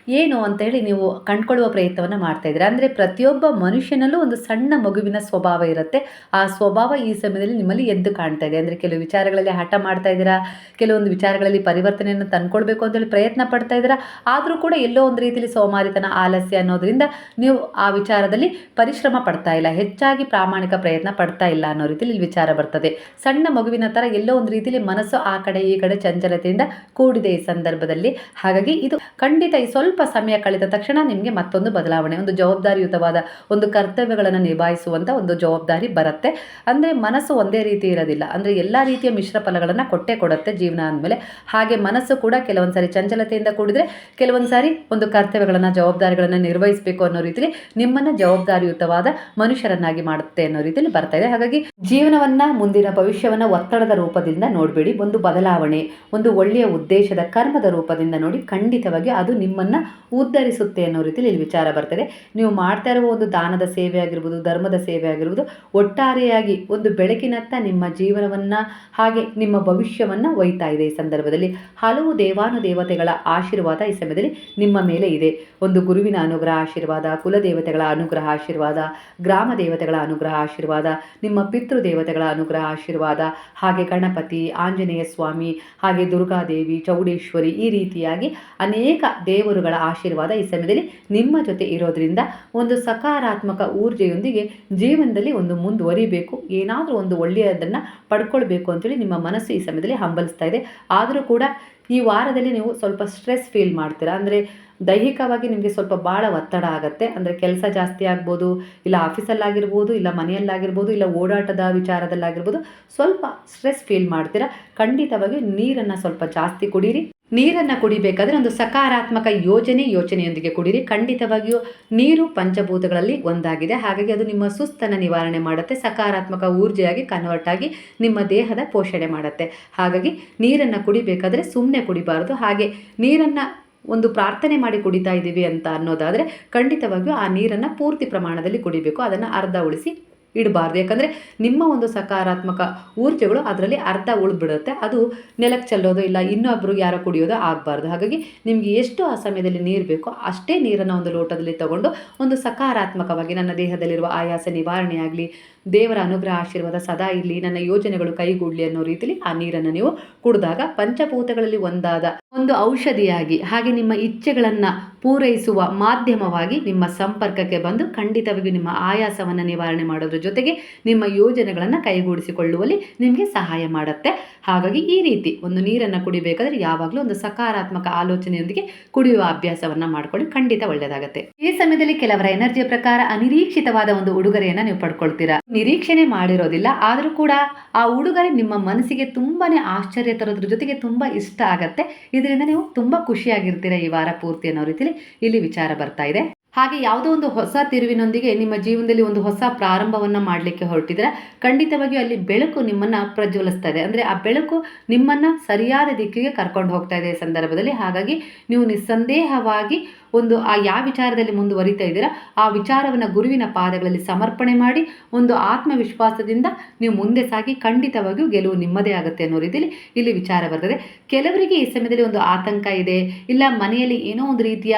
ಏನು ಅಂತ ಹೇಳಿ ನೀವು ಕಂಡುಕೊಳ್ಳುವ ಪ್ರಯತ್ನವನ್ನು ಮಾಡ್ತಾ ಇದ್ದೀರಾ? ಅಂದರೆ ಪ್ರತಿಯೊಬ್ಬ ಮನುಷ್ಯನಲ್ಲೂ ಒಂದು ಸಣ್ಣ ಮಗುವಿನ ಸ್ವಭಾವ ಇರುತ್ತೆ. ಆ ಸ್ವಭಾವ ಈ ಸಮಯದಲ್ಲಿ ನಿಮ್ಮಲ್ಲಿ ಎದ್ದು ಕಾಣ್ತಾ ಇದೆ. ಅಂದರೆ ಕೆಲವು ವಿಚಾರಗಳಲ್ಲಿ ಹಠ ಮಾಡ್ತಾ ಇದ್ದೀರಾ? ಕೆಲವೊಂದು ವಿಚಾರಗಳಲ್ಲಿ ಪರಿವರ್ತನೆಯನ್ನು ತಂದ್ಕೊಳ್ಬೇಕು ಅಂತೇಳಿ ಪ್ರಯತ್ನ ಪಡ್ತಾ ಇದ್ದೀರಾ? ಆದರೂ ಕೂಡ ಎಲ್ಲೋ ಒಂದು ರೀತಿಯಲ್ಲಿ ಸೋಮಾರಿತನ, ಆಲಸ್ಯ ಅನ್ನೋದರಿಂದ ನೀವು ಆ ವಿಚಾರದಲ್ಲಿ ಪರಿಶ್ರಮ ಪಡ್ತಾ ಇಲ್ಲ. ಹೆಚ್ಚಾಗಿ ಪ್ರಾಮಾಣಿಕ ಪ್ರಯತ್ನ ಪಡ್ತಾ ಇಲ್ಲ ಅನ್ನೋ ರೀತಿಯಲ್ಲಿ ವಿಚಾರ ಬರ್ತದೆ. ಸಣ್ಣ ಮಗುವಿನ ಥರ ಎಲ್ಲೋ ಒಂದು ರೀತಿಯಲ್ಲಿ ಮನಸ್ಸು ಆ ಕಡೆ ಈ ಕಡೆ ಚಂಚಲತೆಯಿಂದ ಕೂಡಿದೆ ಈ ಸಂದರ್ಭದಲ್ಲಿ. ಹಾಗಾಗಿ ಇದು ಖಂಡಿತ ಈ ಸ್ವಲ್ಪ ಸಮಯ ಕಳೆದ ತಕ್ಷಣ ನಿಮಗೆ ಮತ್ತೊಂದು ಬದಲಾವಣೆ, ಒಂದು ಜವಾಬ್ದಾರಿಯುತವಾದ ಒಂದು ಕರ್ತವ್ಯಗಳನ್ನು ನಿಭಾಯಿಸುವಂಥ ಒಂದು ಜವಾಬ್ದಾರಿ ಬರುತ್ತೆ. ಅಂದರೆ ಮನಸ್ಸು ಒಂದೇ ರೀತಿ ಇರೋದಿಲ್ಲ. ಅಂದರೆ ಎಲ್ಲ ರೀತಿಯ ಮಿಶ್ರ ಫಲಗಳನ್ನು ಕೊಟ್ಟೆ ಕೊಡುತ್ತೆ ಜೀವನ ಅಂದಮೇಲೆ. ಹಾಗೆ ಮನಸ್ಸು ಕೂಡ ಕೆಲವೊಂದು ಸಾರಿ ಚಂಚಲತೆಯಿಂದ ಕೂಡಿದ್ರೆ ಕೆಲವೊಂದು ಸಾರಿ ಒಂದು ಕರ್ತವ್ಯಗಳನ್ನು, ಜವಾಬ್ದಾರಿಗಳನ್ನು ನಿರ್ವಹಿಸಬೇಕು ಅನ್ನೋ ರೀತಿಯಲ್ಲಿ ನಿಮ್ಮನ್ನು ಜವಾಬ್ದಾರಿಯುತವಾದ ಮನುಷ್ಯರನ್ನಾಗಿ ಮಾಡುತ್ತೆ ಅನ್ನೋ ರೀತಿಯಲ್ಲಿ ಬರ್ತಾ ಇದೆ. ಹಾಗಾಗಿ ಜೀವನವನ್ನು, ಮುಂದಿನ ಭವಿಷ್ಯವನ್ನು ಒತ್ತಡದ ರೂಪದಿಂದ ನೋಡಬೇಡಿ. ಒಂದು ಬದಲಾವಣೆ, ಒಂದು ಒಳ್ಳೆಯ ಉದ್ದೇಶದ, ಕರ್ಮದ ರೂಪದಿಂದ ನೋಡಿ ಖಂಡಿತವಾಗಿ ಅದು ನಿಮ್ಮನ್ನು ಉದ್ಧರಿಸುತ್ತೆ ಅನ್ನೋ ರೀತಿಯಲ್ಲಿ ಇಲ್ಲಿ ವಿಚಾರ ಬರ್ತದೆ. ನೀವು ಮಾಡ್ತಾ ಇರುವ ಒಂದು ದಾನದ ಸೇವೆ ಆಗಿರ್ಬೋದು, ಧರ್ಮದ ಸೇವೆ ಆಗಿರ್ಬೋದು, ಒಟ್ಟಾರೆಯಾಗಿ ಒಂದು ಬೆಳಕಿನತ್ತ ನಿಮ್ಮ ಜೀವನವನ್ನು ಹಾಗೆ ನಿಮ್ಮ ಭವಿಷ್ಯವನ್ನು ಒಯ್ತಾ ಇದೆ ಈ ಸಂದರ್ಭದಲ್ಲಿ. ಹಲವು ದೇವಾನುದೇವತೆಗಳ ಆಶೀರ್ವಾದ ಈ ಸಮಯದಲ್ಲಿ ನಿಮ್ಮ ಮೇಲೆ ಇದೆ. ಒಂದು ಗುರುವಿನ ಅನುಗ್ರಹ ಆಶೀರ್ವಾದ, ಕುಲದೇವತೆಗಳ ಅನುಗ್ರಹ ಆಶೀರ್ವಾದ, ಗ್ರಾಮ ದೇವತೆಗಳ ಅನುಗ್ರಹ ಆಶೀರ್ವಾದ, ನಿಮ್ಮ ಪಿತೃದೇವತೆಗಳ ಅನುಗ್ರಹ ಆಶೀರ್ವಾದ, ಹಾಗೆ ಗಣಪತಿ, ಆಂಜನೇಯ ಸ್ವಾಮಿ, ಹಾಗೆ ದುರ್ಗಾದೇವಿ, ಚೌಡೇಶ್ವರಿ ಈ ರೀತಿಯಾಗಿ ಅನೇಕ ದೇವರುಗಳ ಆಶೀರ್ವಾದ ಈ ಸಮಯದಲ್ಲಿ ನಿಮ್ಮ ಜೊತೆ ಇರೋದ್ರಿಂದ ಒಂದು ಸಕಾರಾತ್ಮಕ ಊರ್ಜೆಯೊಂದಿಗೆ ಜೀವನದಲ್ಲಿ ಒಂದು ಮುಂದುವರಿಬೇಕು, ಏನಾದರೂ ಒಂದು ಒಳ್ಳೆಯದನ್ನು ಪಡ್ಕೊಳ್ಬೇಕು ಅಂತೇಳಿ ನಿಮ್ಮ ಮನಸ್ಸು ಈ ಸಮಯದಲ್ಲಿ ಹಂಬಲಿಸ್ತಾ ಇದೆ. ಆದರೂ ಕೂಡ ಈ ವಾರದಲ್ಲಿ ನೀವು ಸ್ವಲ್ಪ ಸ್ಟ್ರೆಸ್ ಫೀಲ್ ಮಾಡ್ತೀರಾ? ಅಂದರೆ ದೈಹಿಕವಾಗಿ ನಿಮಗೆ ಸ್ವಲ್ಪ ಭಾಳ ಒತ್ತಡ ಆಗುತ್ತೆ. ಅಂದರೆ ಕೆಲಸ ಜಾಸ್ತಿ ಆಗ್ಬೋದು, ಇಲ್ಲ ಆಫೀಸಲ್ಲಾಗಿರ್ಬೋದು ಇಲ್ಲ ಮನೆಯಲ್ಲಾಗಿರ್ಬೋದು ಇಲ್ಲ ಓಡಾಟದ ವಿಚಾರದಲ್ಲಾಗಿರ್ಬೋದು ಸ್ವಲ್ಪ ಸ್ಟ್ರೆಸ್ ಫೀಲ್ ಮಾಡ್ತೀರಾ? ಖಂಡಿತವಾಗಿ ನೀರನ್ನು ಸ್ವಲ್ಪ ಜಾಸ್ತಿ ಕುಡೀರಿ. ನೀರನ್ನು ಕುಡಿಬೇಕಾದ್ರೆ ಒಂದು ಸಕಾರಾತ್ಮಕ ಯೋಜನೆ ಯೋಚನೆಯೊಂದಿಗೆ ಕುಡಿರಿ. ಖಂಡಿತವಾಗಿಯೂ ನೀರು ಪಂಚಭೂತಗಳಲ್ಲಿ ಒಂದಾಗಿದೆ. ಹಾಗಾಗಿ ಅದು ನಿಮ್ಮ ಸುಸ್ತನ್ನು ನಿವಾರಣೆ ಮಾಡುತ್ತೆ. ಸಕಾರಾತ್ಮಕ ಊರ್ಜೆಯಾಗಿ ಕನ್ವರ್ಟ್ ಆಗಿ ನಿಮ್ಮ ದೇಹದ ಪೋಷಣೆ ಮಾಡುತ್ತೆ. ಹಾಗಾಗಿ ನೀರನ್ನು ಕುಡಿಬೇಕಾದ್ರೆ ಸುಮ್ಮನೆ ಕುಡಿಬಾರದು. ಹಾಗೆ ನೀರನ್ನು ಒಂದು ಪ್ರಾರ್ಥನೆ ಮಾಡಿ ಕುಡಿತಾ ಇದ್ದೀವಿ ಅಂತ ಅನ್ನೋದಾದರೆ ಖಂಡಿತವಾಗಿಯೂ ಆ ನೀರನ್ನು ಪೂರ್ತಿ ಪ್ರಮಾಣದಲ್ಲಿ ಕುಡಿಬೇಕು. ಅದನ್ನು ಅರ್ಧ ಉಳಿಸಿ ಇಡಬಾರ್ದು. ಯಾಕಂದರೆ ನಿಮ್ಮ ಒಂದು ಸಕಾರಾತ್ಮಕ ಊರ್ಜೆಗಳು ಅದರಲ್ಲಿ ಅರ್ಧ ಉಳಿದ್ಬಿಡುತ್ತೆ. ಅದು ನೆಲಕ್ಕೆ ಚೆಲ್ಲೋದು ಇಲ್ಲ ಇನ್ನೊಬ್ಬರು ಯಾರೋ ಕುಡಿಯೋದು ಆಗಬಾರ್ದು. ಹಾಗಾಗಿ ನಿಮಗೆ ಎಷ್ಟು ಆ ಸಮಯದಲ್ಲಿ ನೀರು ಬೇಕೋ ಅಷ್ಟೇ ನೀರನ್ನು ಒಂದು ಲೋಟದಲ್ಲಿ ತಗೊಂಡು ಒಂದು ಸಕಾರಾತ್ಮಕವಾಗಿ ನನ್ನ ದೇಹದಲ್ಲಿರುವ ಆಯಾಸ ನಿವಾರಣೆಯಾಗಲಿ ದೇವರ ಅನುಗ್ರಹ ಆಶೀರ್ವಾದ ಸದಾ ಇರಲಿ, ನನ್ನ ಯೋಜನೆಗಳು ಕೈಗೂಡಲಿ ಅನ್ನೋ ರೀತಿಯಲ್ಲಿ ಆ ನೀರನ್ನು ನೀವು ಕುಡಿದಾಗ ಪಂಚಭೂತಗಳಲ್ಲಿ ಒಂದಾದ ಒಂದು ಔಷಧಿಯಾಗಿ, ಹಾಗೆ ನಿಮ್ಮ ಇಚ್ಛೆಗಳನ್ನು ಪೂರೈಸುವ ಮಾಧ್ಯಮವಾಗಿ ನಿಮ್ಮ ಸಂಪರ್ಕಕ್ಕೆ ಬಂದು ಖಂಡಿತವಾಗಿಯೂ ನಿಮ್ಮ ಆಯಾಸವನ್ನು ನಿವಾರಣೆ ಮಾಡೋದ್ರ ಜೊತೆಗೆ ನಿಮ್ಮ ಯೋಜನೆಗಳನ್ನು ಕೈಗೂಡಿಸಿಕೊಳ್ಳುವಲ್ಲಿ ನಿಮಗೆ ಸಹಾಯ ಮಾಡುತ್ತೆ. ಹಾಗಾಗಿ ಈ ರೀತಿ ಒಂದು ನೀರನ್ನು ಕುಡಿಬೇಕಾದ್ರೆ ಯಾವಾಗಲೂ ಒಂದು ಸಕಾರಾತ್ಮಕ ಆಲೋಚನೆಯೊಂದಿಗೆ ಕುಡಿಯುವ ಅಭ್ಯಾಸವನ್ನು ಮಾಡ್ಕೊಳ್ಳಿ, ಖಂಡಿತ ಒಳ್ಳೆಯದಾಗುತ್ತೆ ಈ ಸಮಯದಲ್ಲಿ ಕೆಲವರ ಎನರ್ಜಿಯ ಪ್ರಕಾರ ಅನಿರೀಕ್ಷಿತವಾದ ಒಂದು ಉಡುಗೊರೆಯನ್ನು ನೀವು ಪಡ್ಕೊಳ್ತೀರಾ? ನಿರೀಕ್ಷಣೆ ಮಾಡಿರೋದಿಲ್ಲ. ಆದರೂ ಕೂಡ ಆ ಉಡುಗೊರೆ ನಿಮ್ಮ ಮನಸ್ಸಿಗೆ ತುಂಬಾನೇ ಆಶ್ಚರ್ಯ ತರೋದ್ರ ಜೊತೆಗೆ ತುಂಬ ಇಷ್ಟ ಆಗತ್ತೆ. ಇದರಿಂದ ನೀವು ತುಂಬ ಖುಷಿಯಾಗಿರ್ತೀರ ಈ ವಾರ ಪೂರ್ತಿ ಅನ್ನೋ ರೀತಿಯಲ್ಲಿ ಇಲ್ಲಿ ವಿಚಾರ ಬರ್ತಾ ಇದೆ. ಹಾಗೆ ಯಾವುದೋ ಒಂದು ಹೊಸ ತಿರುವಿನೊಂದಿಗೆ ನಿಮ್ಮ ಜೀವನದಲ್ಲಿ ಒಂದು ಹೊಸ ಪ್ರಾರಂಭವನ್ನು ಮಾಡಲಿಕ್ಕೆ ಹೊರಟಿದ್ರೆ ಖಂಡಿತವಾಗಿಯೂ ಅಲ್ಲಿ ಬೆಳಕು ನಿಮ್ಮನ್ನು ಪ್ರಜ್ವಲಿಸ್ತಾ ಇದೆ ಅಂದರೆ ಆ ಬೆಳಕು ನಿಮ್ಮನ್ನು ಸರಿಯಾದ ದಿಕ್ಕಿಗೆ ಕರ್ಕೊಂಡು ಹೋಗ್ತಾ ಇದೆ ಸಂದರ್ಭದಲ್ಲಿ. ಹಾಗಾಗಿ ನೀವು ನಿಸ್ಸಂದೇಹವಾಗಿ ಒಂದು ಆ ಯಾವ ವಿಚಾರದಲ್ಲಿ ಮುಂದುವರಿತಾ ಇದ್ದೀರಾ, ಆ ವಿಚಾರವನ್ನು ಗುರುವಿನ ಪಾದಗಳಲ್ಲಿ ಸಮರ್ಪಣೆ ಮಾಡಿ, ಒಂದು ಆತ್ಮವಿಶ್ವಾಸದಿಂದ ನೀವು ಮುಂದೆ ಸಾಗಿ ಖಂಡಿತವಾಗಿಯೂ ಗೆಲುವು ನಿಮ್ಮದೇ ಆಗುತ್ತೆ ಅನ್ನೋ ರೀತಿಯಲ್ಲಿ ಇಲ್ಲಿ ವಿಚಾರ ಬರ್ತದೆ. ಕೆಲವರಿಗೆ ಈ ಸಮಯದಲ್ಲಿ ಒಂದು ಆತಂಕ ಇದೆ, ಇಲ್ಲ ಮನೆಯಲ್ಲಿ ಏನೋ ಒಂದು ರೀತಿಯ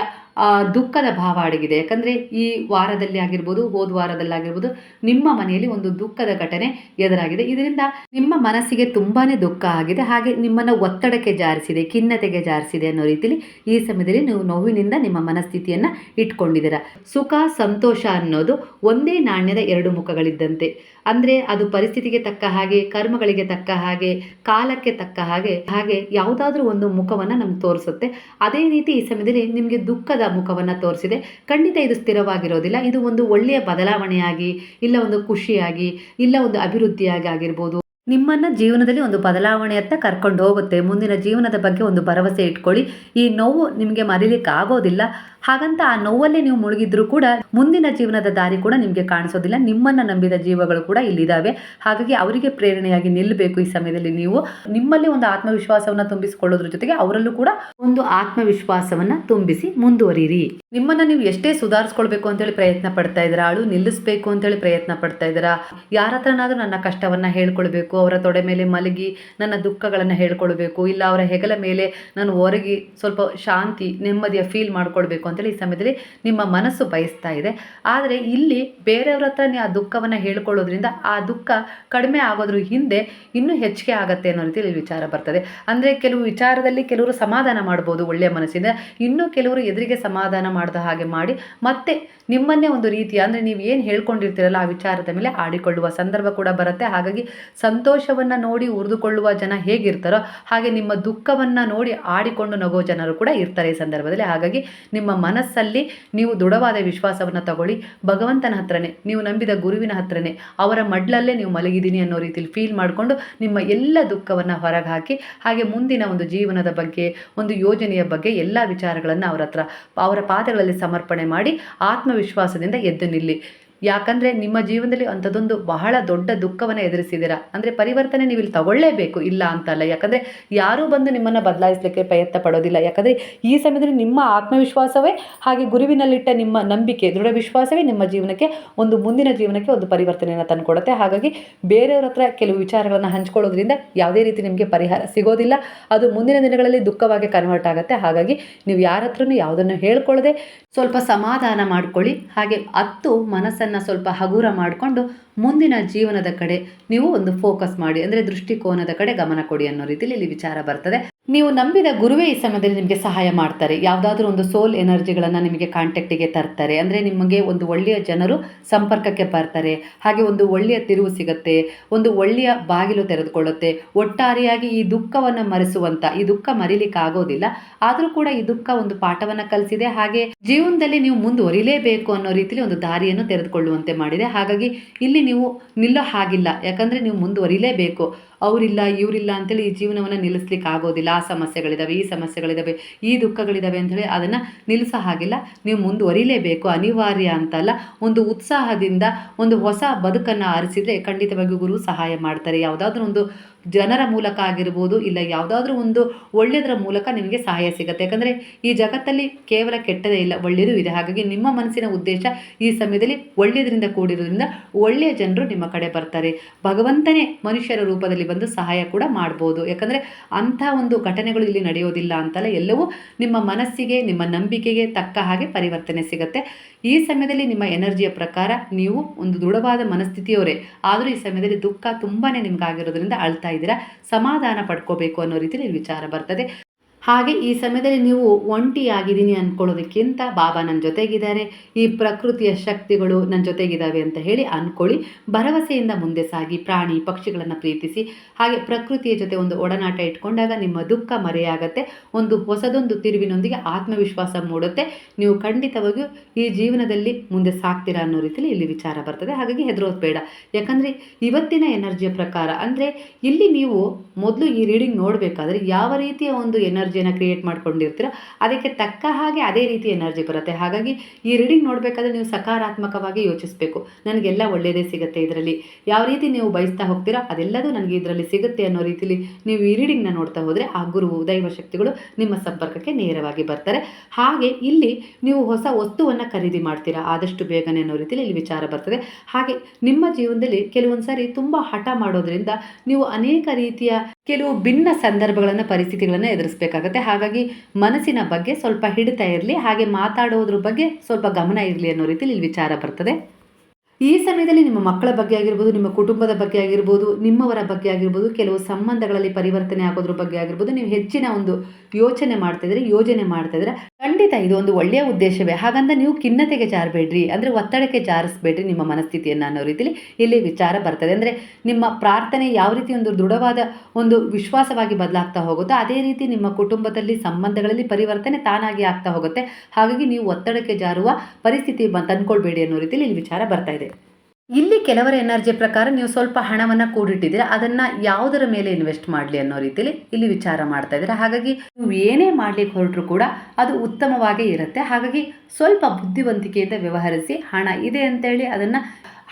ದುಃಖದ ಭಾವ ಅಡಗಿದೆ. ಯಾಕಂದರೆ ಈ ವಾರದಲ್ಲಿ ಆಗಿರ್ಬೋದು, ಹೋದ ವಾರದಲ್ಲಾಗಿರ್ಬೋದು ನಿಮ್ಮ ಮನೆಯಲ್ಲಿ ಒಂದು ದುಃಖದ ಘಟನೆ ಎದುರಾಗಿದೆ. ಇದರಿಂದ ನಿಮ್ಮ ಮನಸ್ಸಿಗೆ ತುಂಬಾ ದುಃಖ ಆಗಿದೆ. ಹಾಗೆ ನಿಮ್ಮನ್ನು ಒತ್ತಡಕ್ಕೆ ಜಾರಿಸಿದೆ, ಖಿನ್ನತೆಗೆ ಜಾರಿಸಿದೆ ಅನ್ನೋ ರೀತಿಯಲ್ಲಿ ಈ ಸಮಯದಲ್ಲಿ ನೀವು ನೋವಿನಿಂದ ನಿಮ್ಮ ಮನಸ್ಥಿತಿಯನ್ನು ಇಟ್ಕೊಂಡಿದ್ದೀರಾ. ಸುಖ, ಸಂತೋಷ ಅನ್ನೋದು ಒಂದೇ ನಾಣ್ಯದ ಎರಡು ಮುಖಗಳಿದ್ದಂತೆ. ಅಂದರೆ ಅದು ಪರಿಸ್ಥಿತಿಗೆ ತಕ್ಕ ಹಾಗೆ, ಕರ್ಮಗಳಿಗೆ ತಕ್ಕ ಹಾಗೆ, ಕಾಲಕ್ಕೆ ತಕ್ಕ ಹಾಗೆ ಹಾಗೆ ಯಾವುದಾದ್ರೂ ಒಂದು ಮುಖವನ್ನು ನಮ್ಗೆ ತೋರಿಸುತ್ತೆ. ಅದೇ ರೀತಿ ಈ ಸಮಯದಲ್ಲಿ ನಿಮಗೆ ದುಃಖದ ಮುಖವನ್ನು ತೋರಿಸಿದೆ. ಖಂಡಿತ ಇದು ಸ್ಥಿರವಾಗಿರೋದಿಲ್ಲ. ಇದು ಒಂದು ಒಳ್ಳೆಯ ಬದಲಾವಣೆಯಾಗಿ, ಇಲ್ಲ ಒಂದು ಖುಷಿಯಾಗಿ, ಇಲ್ಲ ಒಂದು ಅಭಿವೃದ್ಧಿಯಾಗಿ ಆಗಿರ್ಬೋದು. ನಿಮ್ಮನ್ನು ಜೀವನದಲ್ಲಿ ಒಂದು ಬದಲಾವಣೆಯತ್ತ ಕರ್ಕೊಂಡು ಹೋಗುತ್ತೆ. ಮುಂದಿನ ಜೀವನದ ಬಗ್ಗೆ ಒಂದು ಭರವಸೆ ಇಟ್ಕೊಳ್ಳಿ. ಈ ನೋವು ನಿಮಗೆ ಮರಿಲಿಕ್ಕೆ ಆಗೋದಿಲ್ಲ. ಹಾಗಂತ ಆ ನೋವಲ್ಲೇ ನೀವು ಮುಳುಗಿದ್ರೂ ಕೂಡ ಮುಂದಿನ ಜೀವನದ ದಾರಿ ಕೂಡ ನಿಮಗೆ ಕಾಣಿಸೋದಿಲ್ಲ. ನಿಮ್ಮನ್ನು ನಂಬಿದ ಜೀವಗಳು ಕೂಡ ಇಲ್ಲಿದ್ದಾವೆ ಹಾಗಾಗಿ ಅವರಿಗೆ ಪ್ರೇರಣೆಯಾಗಿ ನಿಲ್ಲಬೇಕು ಈ ಸಮಯದಲ್ಲಿ ನೀವು. ನಿಮ್ಮಲ್ಲಿ ಒಂದು ಆತ್ಮವಿಶ್ವಾಸವನ್ನು ತುಂಬಿಸಿಕೊಳ್ಳೋದ್ರ ಜೊತೆಗೆ ಅವರಲ್ಲೂ ಕೂಡ ಒಂದು ಆತ್ಮವಿಶ್ವಾಸವನ್ನು ತುಂಬಿಸಿ ಮುಂದುವರಿರಿ ನಿಮ್ಮನ್ನು ನೀವು ಎಷ್ಟೇ ಸುಧಾರಿಸ್ಕೊಳ್ಬೇಕು ಅಂತೇಳಿ ಪ್ರಯತ್ನ ಪಡ್ತಾ ಇದ್ದೀರಾ? ಅಳು ನಿಲ್ಲಿಸಬೇಕು ಅಂತೇಳಿ ಪ್ರಯತ್ನ ಪಡ್ತಾ ಇದ್ದೀರಾ? ಯಾರ ಹತ್ರನಾದ್ರೂ ನನ್ನ ಕಷ್ಟವನ್ನು ಹೇಳ್ಕೊಳ್ಬೇಕು, ಅವರ ತೊಡೆ ಮೇಲೆ ಮಲಗಿ ನನ್ನ ದುಃಖಗಳನ್ನು ಹೇಳ್ಕೊಳ್ಬೇಕು, ಇಲ್ಲ ಅವರ ಹೆಗಲ ಮೇಲೆ ನಾನು ಹೊರಗಿ ಸ್ವಲ್ಪ ಶಾಂತಿ, ನೆಮ್ಮದಿಯ ಫೀಲ್ ಮಾಡ್ಕೊಳ್ಬೇಕು ಅಂತೇಳಿ ಈ ಸಮಯದಲ್ಲಿ ನಿಮ್ಮ ಮನಸ್ಸು ಬಯಸ್ತಾ ಇದೆ. ಆದರೆ ಇಲ್ಲಿ ಬೇರೆಯವ್ರ ಹತ್ರ ನೀವು ಆ ದುಃಖವನ್ನು ಹೇಳ್ಕೊಳ್ಳೋದ್ರಿಂದ ಆ ದುಃಖ ಕಡಿಮೆ ಆಗೋದ್ರ ಹಿಂದೆ ಇನ್ನೂ ಹೆಚ್ಚಿಗೆ ಆಗತ್ತೆ ಅನ್ನೋ ರೀತಿಯಲ್ಲಿ ವಿಚಾರ ಬರ್ತದೆ. ಅಂದರೆ ಕೆಲವು ವಿಚಾರದಲ್ಲಿ ಕೆಲವರು ಸಮಾಧಾನ ಮಾಡ್ಬೋದು ಒಳ್ಳೆಯ ಮನಸ್ಸಿಂದ, ಇನ್ನೂ ಕೆಲವರು ಎದುರಿಗೆ ಸಮಾಧಾನ ಮಾಡಿದ ಹಾಗೆ ಮಾಡಿ ಮತ್ತೆ ನಿಮ್ಮನ್ನೇ ಒಂದು ರೀತಿಯ ಅಂದರೆ ನೀವು ಏನು ಹೇಳ್ಕೊಂಡಿರ್ತೀರಲ್ಲ ಆ ವಿಚಾರದ ಮೇಲೆ ಆಡಿಕೊಳ್ಳುವ ಸಂದರ್ಭ ಕೂಡ ಬರುತ್ತೆ. ಹಾಗಾಗಿ ಸಂತೋಷವನ್ನು ನೋಡಿ ಉರಿದುಕೊಳ್ಳುವ ಜನ ಹೇಗಿರ್ತಾರೋ ಹಾಗೆ ನಿಮ್ಮ ದುಃಖವನ್ನು ನೋಡಿ ಆಡಿಕೊಂಡು ನಗೋ ಜನರು ಕೂಡ ಇರ್ತಾರೆ ಈ ಸಂದರ್ಭದಲ್ಲಿ. ಹಾಗಾಗಿ ನಿಮ್ಮ ಮನಸ್ಸಲ್ಲಿ ನೀವು ದೃಢವಾದ ವಿಶ್ವಾಸವನ್ನು ತಗೊಳ್ಳಿ. ಭಗವಂತನ ಹತ್ರನೇ, ನೀವು ನಂಬಿದ ಗುರುವಿನ ಹತ್ರನೇ, ಅವರ ಮಡ್ಲಲ್ಲೇ ನೀವು ಮಲಗಿದ್ದೀನಿ ಅನ್ನೋ ರೀತಿಯಲ್ಲಿ ಫೀಲ್ ಮಾಡಿಕೊಂಡು ನಿಮ್ಮ ಎಲ್ಲ ದುಃಖವನ್ನು ಹೊರಗೆ ಹಾಕಿ ಹಾಗೆ ಮುಂದಿನ ಒಂದು ಜೀವನದ ಬಗ್ಗೆ, ಒಂದು ಯೋಜನೆಯ ಬಗ್ಗೆ ಎಲ್ಲ ವಿಚಾರಗಳನ್ನು ಅವರ ಹತ್ರ, ಅವರ ಪಾದಗಳಲ್ಲಿ ಸಮರ್ಪಣೆ ಮಾಡಿ ಆತ್ಮವಿಶ್ವಾಸದಿಂದ ಎದ್ದು ನಿಲ್ಲಿ. ಯಾಕಂದರೆ ನಿಮ್ಮ ಜೀವನದಲ್ಲಿ ಅಂಥದ್ದೊಂದು ಬಹಳ ದೊಡ್ಡ ದುಃಖವನ್ನು ಎದುರಿಸಿದ್ದೀರಾ? ಅಂದರೆ ಪರಿವರ್ತನೆ ನೀವು ಇಲ್ಲಿ ತಗೊಳ್ಳೇಬೇಕು, ಇಲ್ಲ ಅಂತಲ್ಲ ಯಾಕಂದರೆ ಯಾರೂ ಬಂದು ನಿಮ್ಮನ್ನು ಬದಲಾಯಿಸಲಿಕ್ಕೆ ಪ್ರಯತ್ನ ಪಡೋದಿಲ್ಲ. ಯಾಕಂದರೆ ಈ ಸಮಯದಲ್ಲಿ ನಿಮ್ಮ ಆತ್ಮವಿಶ್ವಾಸವೇ ಹಾಗೆ ಗುರುವಿನಲ್ಲಿಟ್ಟ ನಿಮ್ಮ ನಂಬಿಕೆ ದೃಢ ವಿಶ್ವಾಸವೇ ನಿಮ್ಮ ಜೀವನಕ್ಕೆ ಒಂದು ಮುಂದಿನ ಜೀವನಕ್ಕೆ ಒಂದು ಪರಿವರ್ತನೆಯನ್ನು ತಂದುಕೊಡುತ್ತೆ. ಹಾಗಾಗಿ ಬೇರೆಯವ್ರ ಹತ್ರ ಕೆಲವು ವಿಚಾರಗಳನ್ನು ಹಂಚ್ಕೊಳ್ಳೋದ್ರಿಂದ ಯಾವುದೇ ರೀತಿ ನಿಮಗೆ ಪರಿಹಾರ ಸಿಗೋದಿಲ್ಲ. ಅದು ಮುಂದಿನ ದಿನಗಳಲ್ಲಿ ದುಃಖವಾಗಿ ಕನ್ವರ್ಟ್ ಆಗುತ್ತೆ. ಹಾಗಾಗಿ ನೀವು ಯಾರ ಹತ್ರನೂ ಯಾವುದನ್ನು ಹೇಳ್ಕೊಳ್ಳದೆ ಸ್ವಲ್ಪ ಸಮಾಧಾನ ಮಾಡ್ಕೊಳ್ಳಿ. ಹಾಗೆ ಹತ್ತು ಮನಸ್ಸನ್ನು ಸ್ವಲ್ಪ ಹಗುರ ಮಾಡಿಕೊಂಡು ಮುಂದಿನ ಜೀವನದ ಕಡೆ ನೀವು ಒಂದು ಫೋಕಸ್ ಮಾಡಿ, ಅಂದರೆ ದೃಷ್ಟಿಕೋನದ ಕಡೆ ಗಮನ ಕೊಡಿ ಅನ್ನೋ ರೀತಿಯಲ್ಲಿ ಇಲ್ಲಿ ವಿಚಾರ ಬರ್ತದೆ. ನೀವು ನಂಬಿದ ಗುರುವೇ ಈ ಸಮಯದಲ್ಲಿ ನಿಮಗೆ ಸಹಾಯ ಮಾಡ್ತಾರೆ. ಯಾವುದಾದ್ರೂ ಒಂದು ಸೋಲ್ ಎನರ್ಜಿಗಳನ್ನು ನಿಮಗೆ ಕಾಂಟ್ಯಾಕ್ಟಿಗೆ ತರ್ತಾರೆ. ಅಂದರೆ ನಿಮಗೆ ಒಂದು ಒಳ್ಳೆಯ ಜನರು ಸಂಪರ್ಕಕ್ಕೆ ಬರ್ತಾರೆ. ಹಾಗೆ ಒಂದು ಒಳ್ಳೆಯ ತಿರುವು ಸಿಗುತ್ತೆ. ಒಂದು ಒಳ್ಳೆಯ ಬಾಗಿಲು ತೆರೆದುಕೊಳ್ಳುತ್ತೆ. ಒಟ್ಟಾರೆಯಾಗಿ ಈ ದುಃಖವನ್ನು ಮರೆಸುವಂಥ ಈ ದುಃಖ ಮರಿಲಿಕ್ಕೆ ಆಗೋದಿಲ್ಲ. ಆದರೂ ಕೂಡ ಈ ದುಃಖ ಒಂದು ಪಾಠವನ್ನು ಕಲಿಸಿದೆ. ಹಾಗೆ ಜೀವನದಲ್ಲಿ ನೀವು ಮುಂದುವರಿಲೇಬೇಕು ಅನ್ನೋ ರೀತಿಯಲ್ಲಿ ಒಂದು ದಾರಿಯನ್ನು ತೆರೆದುಕೊಳ್ಳುವಂತೆ ಮಾಡಿದೆ. ಹಾಗಾಗಿ ಇಲ್ಲಿ ನೀವು ನಿಲ್ಲೋ ಹಾಗಿಲ್ಲ. ಯಾಕಂದರೆ ನೀವು ಮುಂದುವರಿಲೇಬೇಕು. ಅವರಿಲ್ಲ, ಇವರಿಲ್ಲ ಅಂತೇಳಿ ಈ ಜೀವನವನ್ನು ನಿಲ್ಲಿಸ್ಲಿಕ್ಕೆ ಆಗೋದಿಲ್ಲ. ಆ ಸಮಸ್ಯೆಗಳಿದ್ದಾವೆ ಈ ಸಮಸ್ಯೆಗಳಿದ್ದಾವೆ ಈ ದುಃಖಗಳಿದ್ದಾವೆ ಅಂಥೇಳಿ ಅದನ್ನು ನಿಲ್ಲಿಸೋ ಹಾಗಿಲ್ಲ. ನೀವು ಮುಂದುವರಿಲೇಬೇಕು. ಅನಿವಾರ್ಯ ಅಂತಲ್ಲ. ಒಂದು ಉತ್ಸಾಹದಿಂದ ಒಂದು ಹೊಸ ಬದುಕನ್ನು ಆರಿಸಿದರೆ ಖಂಡಿತವಾಗಿಯೂ ಗುರು ಸಹಾಯ ಮಾಡ್ತಾರೆ. ಯಾವುದಾದ್ರೂ ಒಂದು ಜನರ ಮೂಲಕ ಆಗಿರ್ಬೋದು ಇಲ್ಲ ಯಾವುದಾದ್ರೂ ಒಂದು ಒಳ್ಳೆಯದರ ಮೂಲಕ ನಿಮಗೆ ಸಹಾಯ ಸಿಗುತ್ತೆ. ಯಾಕಂದರೆ ಈ ಜಗತ್ತಲ್ಲಿ ಕೇವಲ ಕೆಟ್ಟದೇ ಇಲ್ಲ, ಒಳ್ಳೆಯದು ಇದೆ. ಹಾಗಾಗಿ ನಿಮ್ಮ ಮನಸ್ಸಿನ ಉದ್ದೇಶ ಈ ಸಮಯದಲ್ಲಿ ಒಳ್ಳೆಯದರಿಂದ ಕೂಡಿರೋದ್ರಿಂದ ಒಳ್ಳೆಯ ಜನರು ನಿಮ್ಮ ಕಡೆ ಬರ್ತಾರೆ. ಭಗವಂತನೇ ಮನುಷ್ಯರ ರೂಪದಲ್ಲಿ ಬಂದು ಸಹಾಯ ಕೂಡ ಮಾಡ್ಬೋದು. ಯಾಕಂದರೆ ಅಂಥ ಒಂದು ಘಟನೆಗಳು ಇಲ್ಲಿ ನಡೆಯೋದಿಲ್ಲ ಅಂತಲ್ಲ ಎಲ್ಲವೂ ನಿಮ್ಮ ಮನಸ್ಸಿಗೆ, ನಿಮ್ಮ ನಂಬಿಕೆಗೆ ತಕ್ಕ ಹಾಗೆ ಪರಿವರ್ತನೆ ಸಿಗುತ್ತೆ. ಈ ಸಮಯದಲ್ಲಿ ನಿಮ್ಮ ಎನರ್ಜಿಯ ಪ್ರಕಾರ ನೀವು ಒಂದು ದೃಢವಾದ ಮನಸ್ಥಿತಿಯವರೇ. ಆದರೂ ಈ ಸಮಯದಲ್ಲಿ ದುಃಖ ತುಂಬಾ ನಿಮ್ಗಾಗಿರೋದ್ರಿಂದ ಅಳ್ತಾ ಇದ್ದೀರಾ? ಸಮಾಧಾನ ಪಡ್ಕೋಬೇಕು ಅನ್ನೋ ರೀತಿಯಲ್ಲಿ ವಿಚಾರ ಬರ್ತದೆ. ಹಾಗೆ ಈ ಸಮಯದಲ್ಲಿ ನೀವು ಒಂಟಿಯಾಗಿದ್ದೀನಿ ಅಂದ್ಕೊಳ್ಳೋದಕ್ಕಿಂತ ಬಾಬಾ ನನ್ನ ಜೊತೆಗಿದ್ದಾರೆ. ಈ ಪ್ರಕೃತಿಯ ಶಕ್ತಿಗಳು ನನ್ನ ಜೊತೆಗಿದ್ದಾವೆ ಅಂತ ಹೇಳಿ ಅಂದ್ಕೊಳ್ಳಿ ಭರವಸೆಯಿಂದ ಮುಂದೆ ಸಾಗಿ, ಪ್ರಾಣಿ, ಪಕ್ಷಿಗಳನ್ನು ಪ್ರೀತಿಸಿ, ಹಾಗೆ ಪ್ರಕೃತಿಯ ಜೊತೆ ಒಂದು ಒಡನಾಟ ಇಟ್ಕೊಂಡಾಗ ನಿಮ್ಮ ದುಃಖ ಮರೆಯಾಗತ್ತೆ. ಒಂದು ಹೊಸದೊಂದು ತಿರುವಿನೊಂದಿಗೆ ಆತ್ಮವಿಶ್ವಾಸ ಮೂಡುತ್ತೆ. ನೀವು ಖಂಡಿತವಾಗಿಯೂ ಈ ಜೀವನದಲ್ಲಿ ಮುಂದೆ ಸಾಕ್ತೀರಾ ಅನ್ನೋ ರೀತಿಯಲ್ಲಿ ಇಲ್ಲಿ ವಿಚಾರ ಬರ್ತದೆ. ಹಾಗಾಗಿ ಹೆದರೋದು ಬೇಡ. ಯಾಕಂದರೆ ಇವತ್ತಿನ ಎನರ್ಜಿಯ ಪ್ರಕಾರ ಅಂದರೆ ಇಲ್ಲಿ ನೀವು ಮೊದಲು ಈ ರೀಡಿಂಗ್ ನೋಡಬೇಕಾದ್ರೆ ಯಾವ ರೀತಿಯ ಒಂದು ಎನರ್ಜಿಯನ್ನು ಕ್ರಿಯೇಟ್ ಮಾಡ್ಕೊಂಡಿರ್ತೀರ, ಅದಕ್ಕೆ ತಕ್ಕ ಹಾಗೆ ಅದೇ ರೀತಿ ಎನರ್ಜಿ ಬರುತ್ತೆ. ಹಾಗಾಗಿ ಈ ರೀಡಿಂಗ್ ನೋಡಬೇಕಾದ್ರೆ ನೀವು ಸಕಾರಾತ್ಮಕವಾಗಿ ಯೋಚಿಸಬೇಕು. ನನಗೆಲ್ಲ ಒಳ್ಳೆಯದೇ ಸಿಗುತ್ತೆ ಇದರಲ್ಲಿ. ಯಾವ ರೀತಿ ನೀವು ಬಯಸ್ತಾ ಹೋಗ್ತೀರಾ, ಅದೆಲ್ಲದೂ ನನಗೆ ಇದರಲ್ಲಿ ಸಿಗುತ್ತೆ ಅನ್ನೋ ರೀತಿಯಲ್ಲಿ ನೀವು ಈ ರೀಡಿಂಗ್ನ ನೋಡ್ತಾ ಹೋದರೆ ಆ ಗುರು ದೈವ ಶಕ್ತಿಗಳು ನಿಮ್ಮ ಸಂಪರ್ಕಕ್ಕೆ ನೇರವಾಗಿ ಬರ್ತಾರೆ. ಹಾಗೆ ಇಲ್ಲಿ ನೀವು ಹೊಸ ವಸ್ತುವನ್ನು ಖರೀದಿ ಮಾಡ್ತೀರಾ, ಆದಷ್ಟು ಬೇಗನೆ ಅನ್ನೋ ರೀತಿಯಲ್ಲಿ ಇಲ್ಲಿ ವಿಚಾರ ಬರ್ತದೆ. ಹಾಗೆ ನಿಮ್ಮ ಜೀವನದಲ್ಲಿ ಕೆಲವೊಂದು ಸಾರಿ ತುಂಬ ಹಠ ಮಾಡೋದ್ರಿಂದ ನೀವು ಅನೇಕ ರೀತಿಯ ಕೆಲವು ಭಿನ್ನ ಸಂದರ್ಭಗಳನ್ನು, ಪರಿಸ್ಥಿತಿಗಳನ್ನು ಎದುರಿಸಬೇಕಾಗತ್ತೆ. ಹಾಗಾಗಿ ಮನಸ್ಸಿನ ಬಗ್ಗೆ ಸ್ವಲ್ಪ ಹಿಡಿತಾ ಇರಲಿ, ಹಾಗೆ ಮಾತಾಡೋದ್ರ ಬಗ್ಗೆ ಸ್ವಲ್ಪ ಗಮನ ಇರಲಿ ಅನ್ನೋ ರೀತಿಯಲ್ಲಿ ಇಲ್ಲಿ ವಿಚಾರ ಬರ್ತದೆ. ಈ ಸಮಯದಲ್ಲಿ ನಿಮ್ಮ ಮಕ್ಕಳ ಬಗ್ಗೆ ಆಗಿರ್ಬೋದು, ನಿಮ್ಮ ಕುಟುಂಬದ ಬಗ್ಗೆ ಆಗಿರ್ಬೋದು, ನಿಮ್ಮವರ ಬಗ್ಗೆ ಆಗಿರ್ಬೋದು, ಕೆಲವು ಸಂಬಂಧಗಳಲ್ಲಿ ಪರಿವರ್ತನೆ ಆಗೋದ್ರ ಬಗ್ಗೆ ಆಗಿರ್ಬೋದು, ನೀವು ಹೆಚ್ಚಿನ ಒಂದು ಯೋಚನೆ ಮಾಡ್ತಿದ್ರೆ ಯೋಜನೆ ಮಾಡ್ತಿದ್ರೆ ಖಂಡಿತ ಇದು ಒಂದು ಒಳ್ಳೆಯ ಉದ್ದೇಶವೇ. ಹಾಗಂತ ನೀವು ಖಿನ್ನತೆಗೆ ಜಾರಬೇಡ್ರಿ. ಅಂದರೆ ಒತ್ತಡಕ್ಕೆ ಜಾರಿಸ್ಬೇಡ್ರಿ ನಿಮ್ಮ ಮನಸ್ಥಿತಿಯನ್ನು ಅನ್ನೋ ರೀತಿಯಲ್ಲಿ ಇಲ್ಲಿ ವಿಚಾರ ಬರ್ತದೆ. ಅಂದರೆ ನಿಮ್ಮ ಪ್ರಾರ್ಥನೆ ಯಾವ ರೀತಿ ಒಂದು ದೃಢವಾದ ಒಂದು ವಿಶ್ವಾಸವಾಗಿ ಬದಲಾಗ್ತಾ ಹೋಗುತ್ತೋ, ಅದೇ ರೀತಿ ನಿಮ್ಮ ಕುಟುಂಬದಲ್ಲಿ ಸಂಬಂಧಗಳಲ್ಲಿ ಪರಿವರ್ತನೆ ತಾನಾಗಿ ಆಗ್ತಾ ಹೋಗುತ್ತೆ. ಹಾಗಾಗಿ ನೀವು ಒತ್ತಡಕ್ಕೆ ಜಾರುವ ಪರಿಸ್ಥಿತಿ ಬ, ತಂದ್ಕೊಳ್ಬೇಡಿ ಅನ್ನೋ ರೀತಿಯಲ್ಲಿ ಇಲ್ಲಿ ವಿಚಾರ ಬರ್ತಾ ಇದೆ. ಇಲ್ಲಿ ಕೆಲವರ ಎನರ್ಜಿ ಪ್ರಕಾರ ನೀವು ಸ್ವಲ್ಪ ಹಣವನ್ನು ಕೂಡಿಟ್ಟಿದ್ದೀರಾ, ಅದನ್ನು ಯಾವುದರ ಮೇಲೆ ಇನ್ವೆಸ್ಟ್ ಮಾಡಲಿ ಅನ್ನೋ ರೀತಿಯಲ್ಲಿ ಇಲ್ಲಿ ವಿಚಾರ ಮಾಡ್ತಾ ಇದ್ದೀರಾ. ಹಾಗಾಗಿ ನೀವು ಏನೇ ಮಾಡಲಿಕ್ಕೆ ಹೊರಟರು ಕೂಡ ಅದು ಉತ್ತಮವಾಗೇ ಇರುತ್ತೆ. ಹಾಗಾಗಿ ಸ್ವಲ್ಪ ಬುದ್ಧಿವಂತಿಕೆಯಿಂದ ವ್ಯವಹರಿಸಿ, ಹಣ ಇದೆ ಅಂತೇಳಿ ಅದನ್ನು,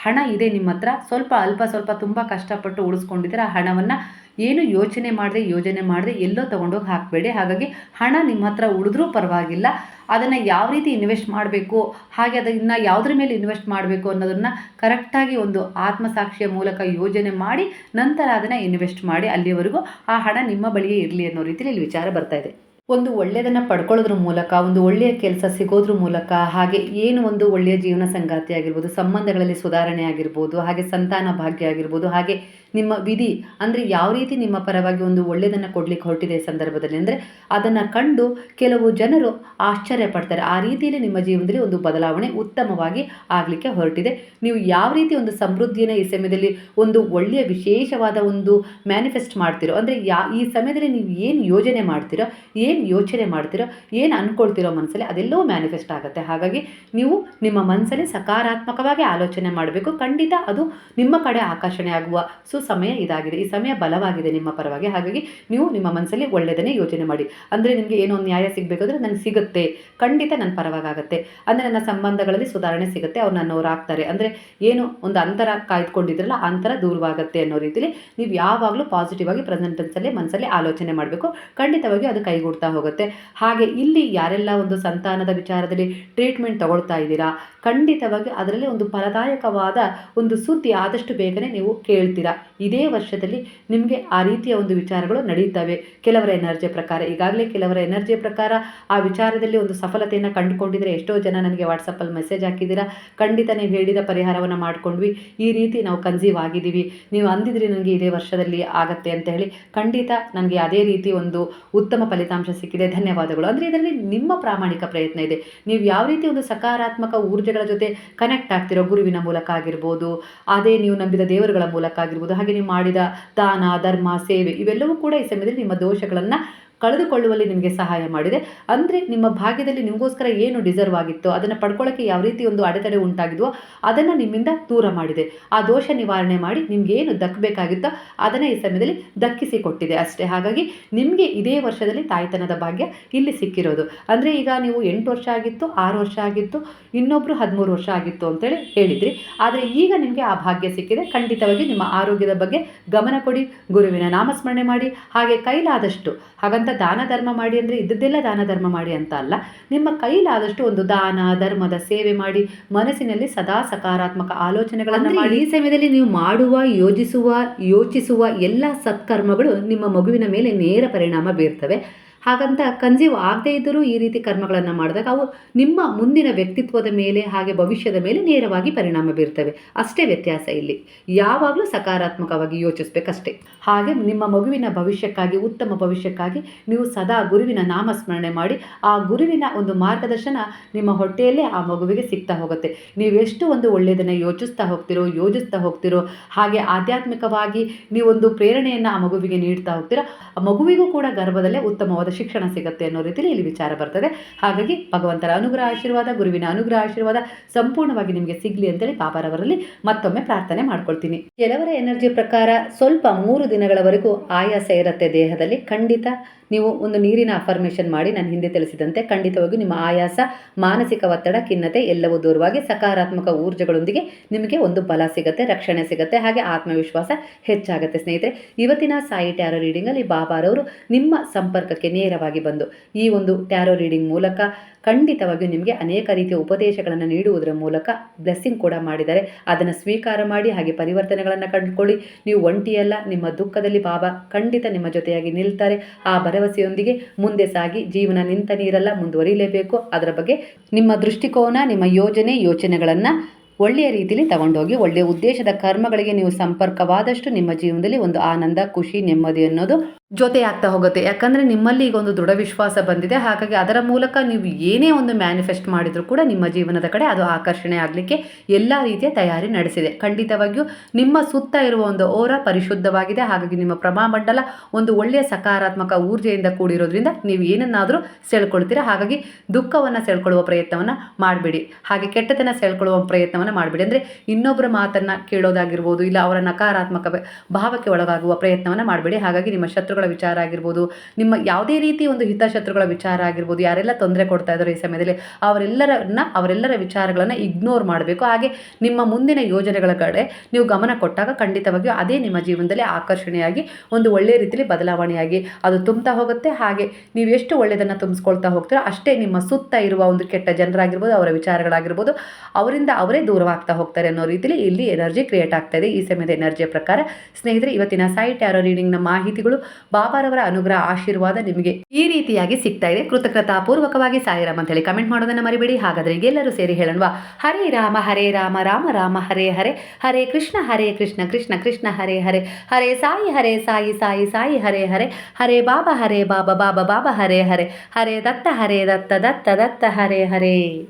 ಹಣ ಇದೆ ನಿಮ್ಮ ಹತ್ರ, ಸ್ವಲ್ಪ ಅಲ್ಪ ಸ್ವಲ್ಪ ತುಂಬ ಕಷ್ಟಪಟ್ಟು ಉಳಿಸ್ಕೊಂಡಿದ್ದೀರ ಆ ಹಣವನ್ನು ಏನು ಯೋಚನೆ ಮಾಡದೆ ಯೋಜನೆ ಮಾಡದೆ ಎಲ್ಲೋ ತಗೊಂಡೋಗಿ ಹಾಕಬೇಡಿ. ಹಾಗಾಗಿ ಹಣ ನಿಮ್ಮ ಹತ್ರ ಉಳಿದ್ರೂ ಪರವಾಗಿಲ್ಲ. ಅದನ್ನು ಯಾವ ರೀತಿ ಇನ್ವೆಸ್ಟ್ ಮಾಡಬೇಕು, ಹಾಗೆ ಅದನ್ನು ಯಾವುದ್ರ ಮೇಲೆ ಇನ್ವೆಸ್ಟ್ ಮಾಡಬೇಕು ಅನ್ನೋದನ್ನು ಕರೆಕ್ಟಾಗಿ ಒಂದು ಆತ್ಮಸಾಕ್ಷಿಯ ಮೂಲಕ ಯೋಜನೆ ಮಾಡಿ ನಂತರ ಅದನ್ನು ಇನ್ವೆಸ್ಟ್ ಮಾಡಿ ಅಲ್ಲಿವರೆಗೂ ಆ ಹಣ ನಿಮ್ಮ ಬಳಿಯೇ ಇರಲಿ ಅನ್ನೋ ರೀತಿಯಲ್ಲಿ ಇಲ್ಲಿ ವಿಚಾರ ಬರ್ತಾ ಇದೆ. ಒಂದು ಒಳ್ಳೆಯದನ್ನು ಪಡ್ಕೊಳ್ಳೋದ್ರ ಮೂಲಕ, ಒಂದು ಒಳ್ಳೆಯ ಕೆಲಸ ಸಿಗೋದ್ರ ಮೂಲಕ, ಹಾಗೆ ಏನು ಒಂದು ಒಳ್ಳೆಯ ಜೀವನ ಸಂಗಾತಿ ಆಗಿರ್ಬೋದು, ಸಂಬಂಧಗಳಲ್ಲಿ ಸುಧಾರಣೆ ಆಗಿರ್ಬೋದು, ಹಾಗೆ ಸಂತಾನ ಭಾಗ್ಯ ಆಗಿರ್ಬೋದು, ಹಾಗೆ ನಿಮ್ಮ ವಿಧಿ ಅಂದರೆ ಯಾವ ರೀತಿ ನಿಮ್ಮ ಪರವಾಗಿ ಒಂದು ಒಳ್ಳೆಯದನ್ನು ಕೊಡ್ಲಿಕ್ಕೆ ಹೊರಟಿದೆ ಸಂದರ್ಭದಲ್ಲಿ ಅಂದರೆ ಅದನ್ನು ಕಂಡು ಕೆಲವು ಜನರು ಆಶ್ಚರ್ಯ ಪಡ್ತಾರೆ. ಆ ರೀತಿಯಲ್ಲಿ ನಿಮ್ಮ ಜೀವನದಲ್ಲಿ ಒಂದು ಬದಲಾವಣೆ ಉತ್ತಮವಾಗಿ ಆಗಲಿಕ್ಕೆ ಹೊರಟಿದೆ. ನೀವು ಯಾವ ರೀತಿ ಒಂದು ಸಮೃದ್ಧಿಯನ್ನು ಈ ಸಮಯದಲ್ಲಿ ಒಂದು ಒಳ್ಳೆಯ ವಿಶೇಷವಾದ ಒಂದು ಮ್ಯಾನಿಫೆಸ್ಟ್ ಮಾಡ್ತಿರೋ, ಅಂದರೆ ಯಾ ಈ ಸಮಯದಲ್ಲಿ ನೀವು ಏನು ಯೋಜನೆ ಮಾಡ್ತೀರೋ, ಏನು ಯೋಚನೆ ಮಾಡ್ತೀರೋ, ಏನು ಅಂದ್ಕೊಳ್ತಿರೋ ಮನಸ್ಸಲ್ಲಿ ಅದೆಲ್ಲವೂ ಮ್ಯಾನಿಫೆಸ್ಟ್ ಆಗುತ್ತೆ. ಹಾಗಾಗಿ ನೀವು ನಿಮ್ಮ ಮನಸ್ಸಲ್ಲಿ ಸಕಾರಾತ್ಮಕವಾಗಿ ಆಲೋಚನೆ ಮಾಡಬೇಕು. ಖಂಡಿತ ಅದು ನಿಮ್ಮ ಕಡೆ ಆಕರ್ಷಣೆ ಆಗುವ ಸುಸಮಯ ಇದಾಗಿದೆ, ಈ ಸಮಯ ಬಲವಾಗಿದೆ ನಿಮ್ಮ ಪರವಾಗಿ. ಹಾಗಾಗಿ ನೀವು ನಿಮ್ಮ ಮನಸ್ಸಲ್ಲಿ ಒಳ್ಳೆಯದನ್ನೇ ಯೋಚನೆ ಮಾಡಿ. ಅಂದರೆ ನಿಮಗೆ ಏನೋ ಒಂದು ನ್ಯಾಯ ಸಿಗಬೇಕಾದ್ರೆ ನನಗೆ ಸಿಗುತ್ತೆ. ಖಂಡಿತ ನನ್ನ ಪರವಾಗುತ್ತೆ. ಅಂದರೆ ನನ್ನ ಸಂಬಂಧಗಳಲ್ಲಿ ಸುಧಾರಣೆ ಸಿಗುತ್ತೆ, ಅವ್ರು ನನ್ನವ್ರು ಆಗ್ತಾರೆ. ಅಂದರೆ ಏನು ಒಂದು ಅಂತರ ಕಾಯ್ದುಕೊಂಡಿದ್ರಲ್ಲ ಅಂತರ ದೂರವಾಗುತ್ತೆ ಅನ್ನೋ ರೀತಿಯಲ್ಲಿ ನೀವು ಯಾವಾಗಲೂ ಪಾಸಿಟಿವ್ ಆಗಿ ಪ್ರೆಸೆಂಟೆನ್ಸಲ್ಲಿ ಮನಸ್ಸಲ್ಲಿ ಆಲೋಚನೆ ಮಾಡಬೇಕು. ಖಂಡಿತವಾಗಿ ಅದು ಕೈಗೂಡ್ತಾ ಹೋಗುತ್ತೆ. ಹಾಗೆ ಇಲ್ಲಿ ಯಾರೆಲ್ಲ ಒಂದು ಸಂತಾನದ ವಿಚಾರದಲ್ಲಿ ಟ್ರೀಟ್ಮೆಂಟ್ ತಗೊಳ್ತಾ ಇದ್ದೀರಾ ಖಂಡಿತವಾಗಿ ಅದರಲ್ಲಿ ಒಂದು ಫಲದಾಯಕವಾದ ಒಂದು ಸುದ್ದಿ ಆದಷ್ಟು ಬೇಗನೆ ನೀವು ಕೇಳ್ತೀರಾ. ಇದೇ ವರ್ಷದಲ್ಲಿ ನಿಮಗೆ ಆ ರೀತಿಯ ಒಂದು ವಿಚಾರಗಳು ನಡೀತವೆ ಕೆಲವರ ಎನರ್ಜಿ ಪ್ರಕಾರ, ಈಗಾಗಲೇ ಕೆಲವರ ಎನರ್ಜಿ ಪ್ರಕಾರ ಆ ವಿಚಾರದಲ್ಲಿ ಒಂದು ಸಫಲತೆಯನ್ನು ಕಂಡುಕೊಂಡಿದ್ರೆ ಎಷ್ಟೋ ಜನ ನನಗೆ ವಾಟ್ಸಪ್ಪಲ್ಲಿ ಮೆಸೇಜ್ ಹಾಕಿದ್ದೀರಾ? ಖಂಡಿತ ನೀವು ಹೇಳಿದ ಪರಿಹಾರವನ್ನು ಮಾಡ್ಕೊಂಡ್ವಿ. ಈ ರೀತಿ ನಾವು ಕನ್ಸೀವ್ ಆಗಿದ್ದೀವಿ. ನೀವು ಅಂದಿದ್ರೆ ನನಗೆ ಇದೇ ವರ್ಷದಲ್ಲಿ ಆಗತ್ತೆ ಅಂತ ಹೇಳಿ ಖಂಡಿತ ನನಗೆ ಅದೇ ರೀತಿ ಒಂದು ಉತ್ತಮ ಫಲಿತಾಂಶ ಸಿಕ್ಕಿದೆ. ಧನ್ಯವಾದಗಳು. ಅಂದರೆ ಇದರಲ್ಲಿ ನಿಮ್ಮ ಪ್ರಾಮಾಣಿಕ ಪ್ರಯತ್ನ ಇದೆ. ನೀವು ಯಾವ ರೀತಿ ಒಂದು ಸಕಾರಾತ್ಮಕ ಊರ್ಜೆಗಳ ಜೊತೆ ಕನೆಕ್ಟ್ ಆಗ್ತಿರೋ ಗುರುವಿನ ಮೂಲಕ ಆಗಿರ್ಬೋದು, ಅದೇ ನೀವು ನಂಬಿದ ದೇವರುಗಳ ಮೂಲಕ ಆಗಿರ್ಬೋದು, ಹಾಗೆ ಮಾಡಿದ ದಾನ ಧರ್ಮ ಸೇವೆ ಇವೆಲ್ಲವೂ ಕೂಡ ಈ ಸಮಯದಲ್ಲಿ ನಿಮ್ಮ ದೋಷಗಳನ್ನು ಕಳೆದುಕೊಳ್ಳುವಲ್ಲಿ ನಿಮಗೆ ಸಹಾಯ ಮಾಡಿದೆ. ಅಂದರೆ ನಿಮ್ಮ ಭಾಗ್ಯದಲ್ಲಿ ನಿಮಗೋಸ್ಕರ ಏನು ಡಿಸರ್ವ್ ಆಗಿತ್ತೋ, ಅದನ್ನು ಪಡ್ಕೊಳ್ಳೋಕ್ಕೆ ಯಾವ ರೀತಿ ಒಂದು ಅಡೆತಡೆ ಉಂಟಾಗಿದ್ವೋ, ಅದನ್ನು ನಿಮ್ಮಿಂದ ದೂರ ಮಾಡಿದೆ. ಆ ದೋಷ ನಿವಾರಣೆ ಮಾಡಿ ನಿಮಗೆ ಏನು ದಕ್ಕಬೇಕಾಗಿತ್ತೋ ಅದನ್ನು ಈ ಸಮಯದಲ್ಲಿ ದಕ್ಕಿಸಿ ಕೊಟ್ಟಿದೆ ಅಷ್ಟೇ. ಹಾಗಾಗಿ ನಿಮಗೆ ಇದೇ ವರ್ಷದಲ್ಲಿ ತಾಯ್ತನದ ಭಾಗ್ಯ ಇಲ್ಲಿ ಸಿಕ್ಕಿರೋದು. ಅಂದರೆ ಈಗ ನೀವು ಎಂಟು ವರ್ಷ ಆಗಿತ್ತು, ಆರು ವರ್ಷ ಆಗಿತ್ತು ಇನ್ನೊಬ್ಬರು ಹದಿಮೂರು ವರ್ಷ ಆಗಿತ್ತು ಅಂತೇಳಿ ಹೇಳಿದ್ರಿ. ಆದರೆ ಈಗ ನಿಮಗೆ ಆ ಭಾಗ್ಯ ಸಿಕ್ಕಿದೆ. ಖಂಡಿತವಾಗಿ ನಿಮ್ಮ ಆರೋಗ್ಯದ ಬಗ್ಗೆ ಗಮನ ಕೊಡಿ, ಗುರುವಿನ ನಾಮಸ್ಮರಣೆ ಮಾಡಿ. ಹಾಗೆ ಕೈಲಾದಷ್ಟು ಹಾಗಂತ ದಾನ ಧರ್ಮ ಮಾಡಿ ಅಂದರೆ ಇದ್ದದ್ದೆಲ್ಲ ದಾನ ಧರ್ಮ ಮಾಡಿ ಅಂತ ಅಲ್ಲ. ನಿಮ್ಮ ಕೈಲಾದಷ್ಟು ಒಂದು ದಾನ ಧರ್ಮದ ಸೇವೆ ಮಾಡಿ ಮನಸ್ಸಿನಲ್ಲಿ ಸದಾ ಸಕಾರಾತ್ಮಕ ಆಲೋಚನೆಗಳನ್ನು ಮಾಡಿ. ಈ ಸಮಯದಲ್ಲಿ ನೀವು ಮಾಡುವ ಯೋಜಿಸುವ ಯೋಚಿಸುವ ಎಲ್ಲ ಸತ್ಕರ್ಮಗಳು ನಿಮ್ಮ ಮಗುವಿನ ಮೇಲೆ ನೇರ ಪರಿಣಾಮ ಬೀರ್ತವೆ. ಹಾಗಂತ ಕನ್ಸೀವ್ ಆಗದೇ ಇದ್ದರೂ ಈ ರೀತಿ ಕರ್ಮಗಳನ್ನು ಮಾಡಿದಾಗ ಅವು ನಿಮ್ಮ ಮುಂದಿನ ವ್ಯಕ್ತಿತ್ವದ ಮೇಲೆ ಹಾಗೆ ಭವಿಷ್ಯದ ಮೇಲೆ ನೇರವಾಗಿ ಪರಿಣಾಮ ಬೀರ್ತವೆ. ಅಷ್ಟೇ ವ್ಯತ್ಯಾಸ ಇಲ್ಲಿ. ಯಾವಾಗಲೂ ಸಕಾರಾತ್ಮಕವಾಗಿ ಯೋಚಿಸ್ಬೇಕಷ್ಟೇ. ಹಾಗೆ ನಿಮ್ಮ ಮಗುವಿನ ಭವಿಷ್ಯಕ್ಕಾಗಿ, ಉತ್ತಮ ಭವಿಷ್ಯಕ್ಕಾಗಿ ನೀವು ಸದಾ ಗುರುವಿನ ನಾಮಸ್ಮರಣೆ ಮಾಡಿ, ಆ ಗುರುವಿನ ಒಂದು ಮಾರ್ಗದರ್ಶನ ನಿಮ್ಮ ಹೊಟ್ಟೆಯಲ್ಲೇ ಆ ಮಗುವಿಗೆ ಸಿಗ್ತಾ ಹೋಗುತ್ತೆ. ನೀವೆಷ್ಟು ಒಂದು ಒಳ್ಳೆಯದನ್ನು ಯೋಚಿಸ್ತಾ ಹೋಗ್ತಿರೋ, ಯೋಜಿಸ್ತಾ ಹೋಗ್ತಿರೋ, ಹಾಗೆ ಆಧ್ಯಾತ್ಮಿಕವಾಗಿ ನೀವೊಂದು ಪ್ರೇರಣೆಯನ್ನು ಆ ಮಗುವಿಗೆ ನೀಡ್ತಾ ಹೋಗ್ತೀರೋ, ಆ ಮಗುವಿಗೂ ಕೂಡ ಗರ್ಭದಲ್ಲೇ ಉತ್ತಮವಾದ ಶಿಕ್ಷಣ ಸಿಗುತ್ತೆ ಅನ್ನೋ ರೀತಿಯಲ್ಲಿ ಇಲ್ಲಿ ವಿಚಾರ ಬರ್ತದೆ. ಹಾಗಾಗಿ ಭಗವಂತರ ಅನುಗ್ರಹ ಆಶೀರ್ವಾದ, ಗುರುವಿನ ಅನುಗ್ರಹ ಆಶೀರ್ವಾದ ಸಂಪೂರ್ಣವಾಗಿ ನಿಮಗೆ ಸಿಗಲಿ ಅಂತೇಳಿ ಬಾಬಾರವರಲ್ಲಿ ಮತ್ತೊಮ್ಮೆ ಪ್ರಾರ್ಥನೆ ಮಾಡ್ಕೊಳ್ತೀನಿ. ಕೆಲವರ ಎನರ್ಜಿ ಪ್ರಕಾರ ಸ್ವಲ್ಪ ಮೂರು ದಿನಗಳವರೆಗೂ ಆಯಾಸ ಇರುತ್ತೆ ದೇಹದಲ್ಲಿ. ಖಂಡಿತ ನೀವು ಒಂದು ನೀರಿನ ಅಫರ್ಮೇಷನ್ ಮಾಡಿ ನಾನು ಹಿಂದೆ ತಿಳಿಸಿದಂತೆ ಖಂಡಿತವಾಗಿಯೂ ನಿಮ್ಮ ಆಯಾಸ, ಮಾನಸಿಕ ಒತ್ತಡ, ಖಿನ್ನತೆ ಎಲ್ಲವೂ ದೂರವಾಗಿ ಸಕಾರಾತ್ಮಕ ಊರ್ಜೆಗಳೊಂದಿಗೆ ನಿಮಗೆ ಒಂದು ಬಲ ಸಿಗುತ್ತೆ, ರಕ್ಷಣೆ ಸಿಗುತ್ತೆ, ಹಾಗೆ ಆತ್ಮವಿಶ್ವಾಸ ಹೆಚ್ಚಾಗುತ್ತೆ ಸ್ನೇಹಿತರೆ. ಇವತ್ತಿನ ಸಾಯಿ ಟ್ಯಾರೋ ರೀಡಿಂಗಲ್ಲಿ ಬಾಬಾರವರು ನಿಮ್ಮ ಸಂಪರ್ಕಕ್ಕೆ ನೇರವಾಗಿ ಬಂದು ಈ ಒಂದು ಟ್ಯಾರೋ ರೀಡಿಂಗ್ ಮೂಲಕ ಖಂಡಿತವಾಗಿಯೂ ನಿಮಗೆ ಅನೇಕ ರೀತಿಯ ಉಪದೇಶಗಳನ್ನು ನೀಡುವುದರ ಮೂಲಕ ಬ್ಲೆಸ್ಸಿಂಗ್ ಕೂಡ ಮಾಡಿದ್ದಾರೆ ಅದನ್ನು ಸ್ವೀಕಾರ ಮಾಡಿ ಹಾಗೆ ಪರಿವರ್ತನೆಗಳನ್ನು ಕಂಡುಕೊಳ್ಳಿ. ನೀವು ಒಂಟಿಯಲ್ಲ, ನಿಮ್ಮ ದುಃಖದಲ್ಲಿ ಬಾಬಾ ಖಂಡಿತ ನಿಮ್ಮ ಜೊತೆಯಾಗಿ ನಿಲ್ತಾರೆ. ಆ ಭರವಸೆಯೊಂದಿಗೆ ಮುಂದೆ ಸಾಗಿ ಜೀವನ ನಿಂತ ನೀರಲ್ಲ ಮುಂದುವರಿಯಲೇಬೇಕು ಅದರ ಬಗ್ಗೆ ನಿಮ್ಮ ದೃಷ್ಟಿಕೋನ, ನಿಮ್ಮ ಯೋಜನೆ, ಯೋಚನೆಗಳನ್ನು ಒಳ್ಳೆಯ ರೀತಿಯಲ್ಲಿ ತಗೊಂಡೋಗಿ, ಒಳ್ಳೆಯ ಉದ್ದೇಶದ ಕರ್ಮಗಳಿಗೆ ನೀವು ಸಂಪರ್ಕವಾದಷ್ಟು ನಿಮ್ಮ ಜೀವನದಲ್ಲಿ ಒಂದು ಆನಂದ, ಖುಷಿ, ನೆಮ್ಮದಿ ಅನ್ನೋದು ಜೊತೆ ಆಗ್ತಾ ಹೋಗುತ್ತೆ. ಯಾಕಂದರೆ ನಿಮ್ಮಲ್ಲಿ ಈಗ ಒಂದು ದೃಢ ವಿಶ್ವಾಸ ಬಂದಿದೆ. ಹಾಗಾಗಿ ಅದರ ಮೂಲಕ ನೀವು ಏನೇ ಒಂದು ಮ್ಯಾನಿಫೆಸ್ಟ್ ಮಾಡಿದರೂ ಕೂಡ ನಿಮ್ಮ ಜೀವನದ ಕಡೆ ಅದು ಆಕರ್ಷಣೆ ಆಗಲಿಕ್ಕೆ ಎಲ್ಲ ರೀತಿಯ ತಯಾರಿ ನಡೆಸಿದೆ. ಖಂಡಿತವಾಗಿಯೂ ನಿಮ್ಮ ಸುತ್ತ ಇರುವ ಒಂದು ಓರ ಪರಿಶುದ್ಧವಾಗಿದೆ. ಹಾಗಾಗಿ ನಿಮ್ಮ ಪ್ರಭಾಮಂಡಲ ಒಂದು ಒಳ್ಳೆಯ ಸಕಾರಾತ್ಮಕ ಊರ್ಜೆಯಿಂದ ಕೂಡಿರೋದ್ರಿಂದ ನೀವು ಏನನ್ನಾದರೂ ಸೆಳ್ಕೊಳ್ತೀರಾ. ಹಾಗಾಗಿ ದುಃಖವನ್ನು ಸೆಳ್ಕೊಳ್ಳುವ ಪ್ರಯತ್ನವನ್ನು ಮಾಡಬೇಡಿ. ಹಾಗೆ ಕೆಟ್ಟತನ ಸೆಳ್ಕೊಳ್ಳುವ ಪ್ರಯತ್ನವನ್ನು ಮಾಡಬೇಡಿ. ಅಂದರೆ ಇನ್ನೊಬ್ಬರ ಮಾತನ್ನು ಕೇಳೋದಾಗಿರ್ಬೋದು, ಇಲ್ಲ ಅವರ ನಕಾರಾತ್ಮಕ ಭಾವಕ್ಕೆ ಒಳಗಾಗುವ ಪ್ರಯತ್ನವನ್ನು ಮಾಡಬೇಡಿ. ಹಾಗಾಗಿ ನಿಮ್ಮ ಶತ್ರುಗಳ ವಿಚಾರ ಆಗಿರ್ಬೋದು, ನಿಮ್ಮ ಯಾವುದೇ ರೀತಿ ಒಂದು ಹಿತಶತ್ರುಗಳ ವಿಚಾರ ಆಗಿರ್ಬೋದು, ಯಾರೆಲ್ಲ ತೊಂದರೆ ಕೊಡ್ತಾ ಇದ್ದಾರೆ ಈ ಸಮಯದಲ್ಲಿ ಅವರೆಲ್ಲರನ್ನ, ಅವರೆಲ್ಲರ ವಿಚಾರಗಳನ್ನು ಇಗ್ನೋರ್ ಮಾಡಬೇಕು. ಹಾಗೆ ನಿಮ್ಮ ಮುಂದಿನ ಯೋಜನೆಗಳ ಕಡೆ ನೀವು ಗಮನ ಕೊಟ್ಟಾಗ ಖಂಡಿತವಾಗಿಯೂ ಅದೇ ನಿಮ್ಮ ಜೀವನದಲ್ಲಿ ಆಕರ್ಷಣೆಯಾಗಿ, ಒಂದು ಒಳ್ಳೆಯ ರೀತಿಯಲ್ಲಿ ಬದಲಾವಣೆಯಾಗಿ ಅದು ತುಂಬ್ತಾ ಹೋಗುತ್ತೆ. ಹಾಗೆ ನೀವು ಎಷ್ಟು ಒಳ್ಳೆಯದನ್ನು ತುಂಬಿಸ್ಕೊಳ್ತಾ ಹೋಗ್ತೀರೋ ಅಷ್ಟೇ ನಿಮ್ಮ ಸುತ್ತ ಇರುವ ಒಂದು ಕೆಟ್ಟ ಜನರಾಗಿರ್ಬೋದು, ಅವರ ವಿಚಾರಗಳಾಗಿರ್ಬೋದು, ಅವರಿಂದ ಅವರೇ ದೂರವಾಗ್ತಾ ಹೋಗ್ತಾರೆ ಅನ್ನೋ ರೀತಿಯಲ್ಲಿ ಇಲ್ಲಿ ಎನರ್ಜಿ ಕ್ರಿಯೇಟ್ ಆಗ್ತಾ ಇದೆ. ಈ ಸಮಯದ ಎನರ್ಜಿಯ ಪ್ರಕಾರ ಸ್ನೇಹಿತರೆ, ಇವತ್ತಿನ ಸೈಟ್ ಯಾರೋ ರೀಡಿಂಗ್ನ ಮಾಹಿತಿಗಳು ಬಾಬಾರವರ ಅನುಗ್ರಹ ಆಶೀರ್ವಾದ ನಿಮಗೆ ಈ ರೀತಿಯಾಗಿ ಸಿಗ್ತಾ ಇದೆ. ಕೃತಜ್ಞತಾಪೂರ್ವಕವಾಗಿ ಸಾಯಿರಾಮ್ ಅಂತ ಹೇಳಿ ಕಮೆಂಟ್ ಮಾಡೋದನ್ನು ಮರಿಬೇಡಿ. ಹಾಗಾದ್ರೆ ಈಗೆಲ್ಲರೂ ಸೇರಿ ಹೇಳೋಣ ಹರೇ ರಾಮ ಹರೇ ರಾಮ ರಾಮ ರಾಮ, ಹರೇ ಹರೇ ಹರೇ ಕೃಷ್ಣ ಹರೇ ಕೃಷ್ಣ ಕೃಷ್ಣ ಕೃಷ್ಣ, ಹರೇ ಹರೇ ಹರೇ ಸಾಯಿ ಹರೇ ಸಾಯಿ ಸಾಯಿ ಸಾಯಿ, ಹರೇ ಹರೇ ಹರೇ ಬಾಬಾ ಹರೇ ಬಾಬಾ ಬಾಬಾ ಬಾಬಾ, ಹರೇ ಹರೇ ಹರೇ ದತ್ತ ಹರೇ ದತ್ತ ದತ್ತ ದತ್ತ, ಹರೇ ಹರೇ.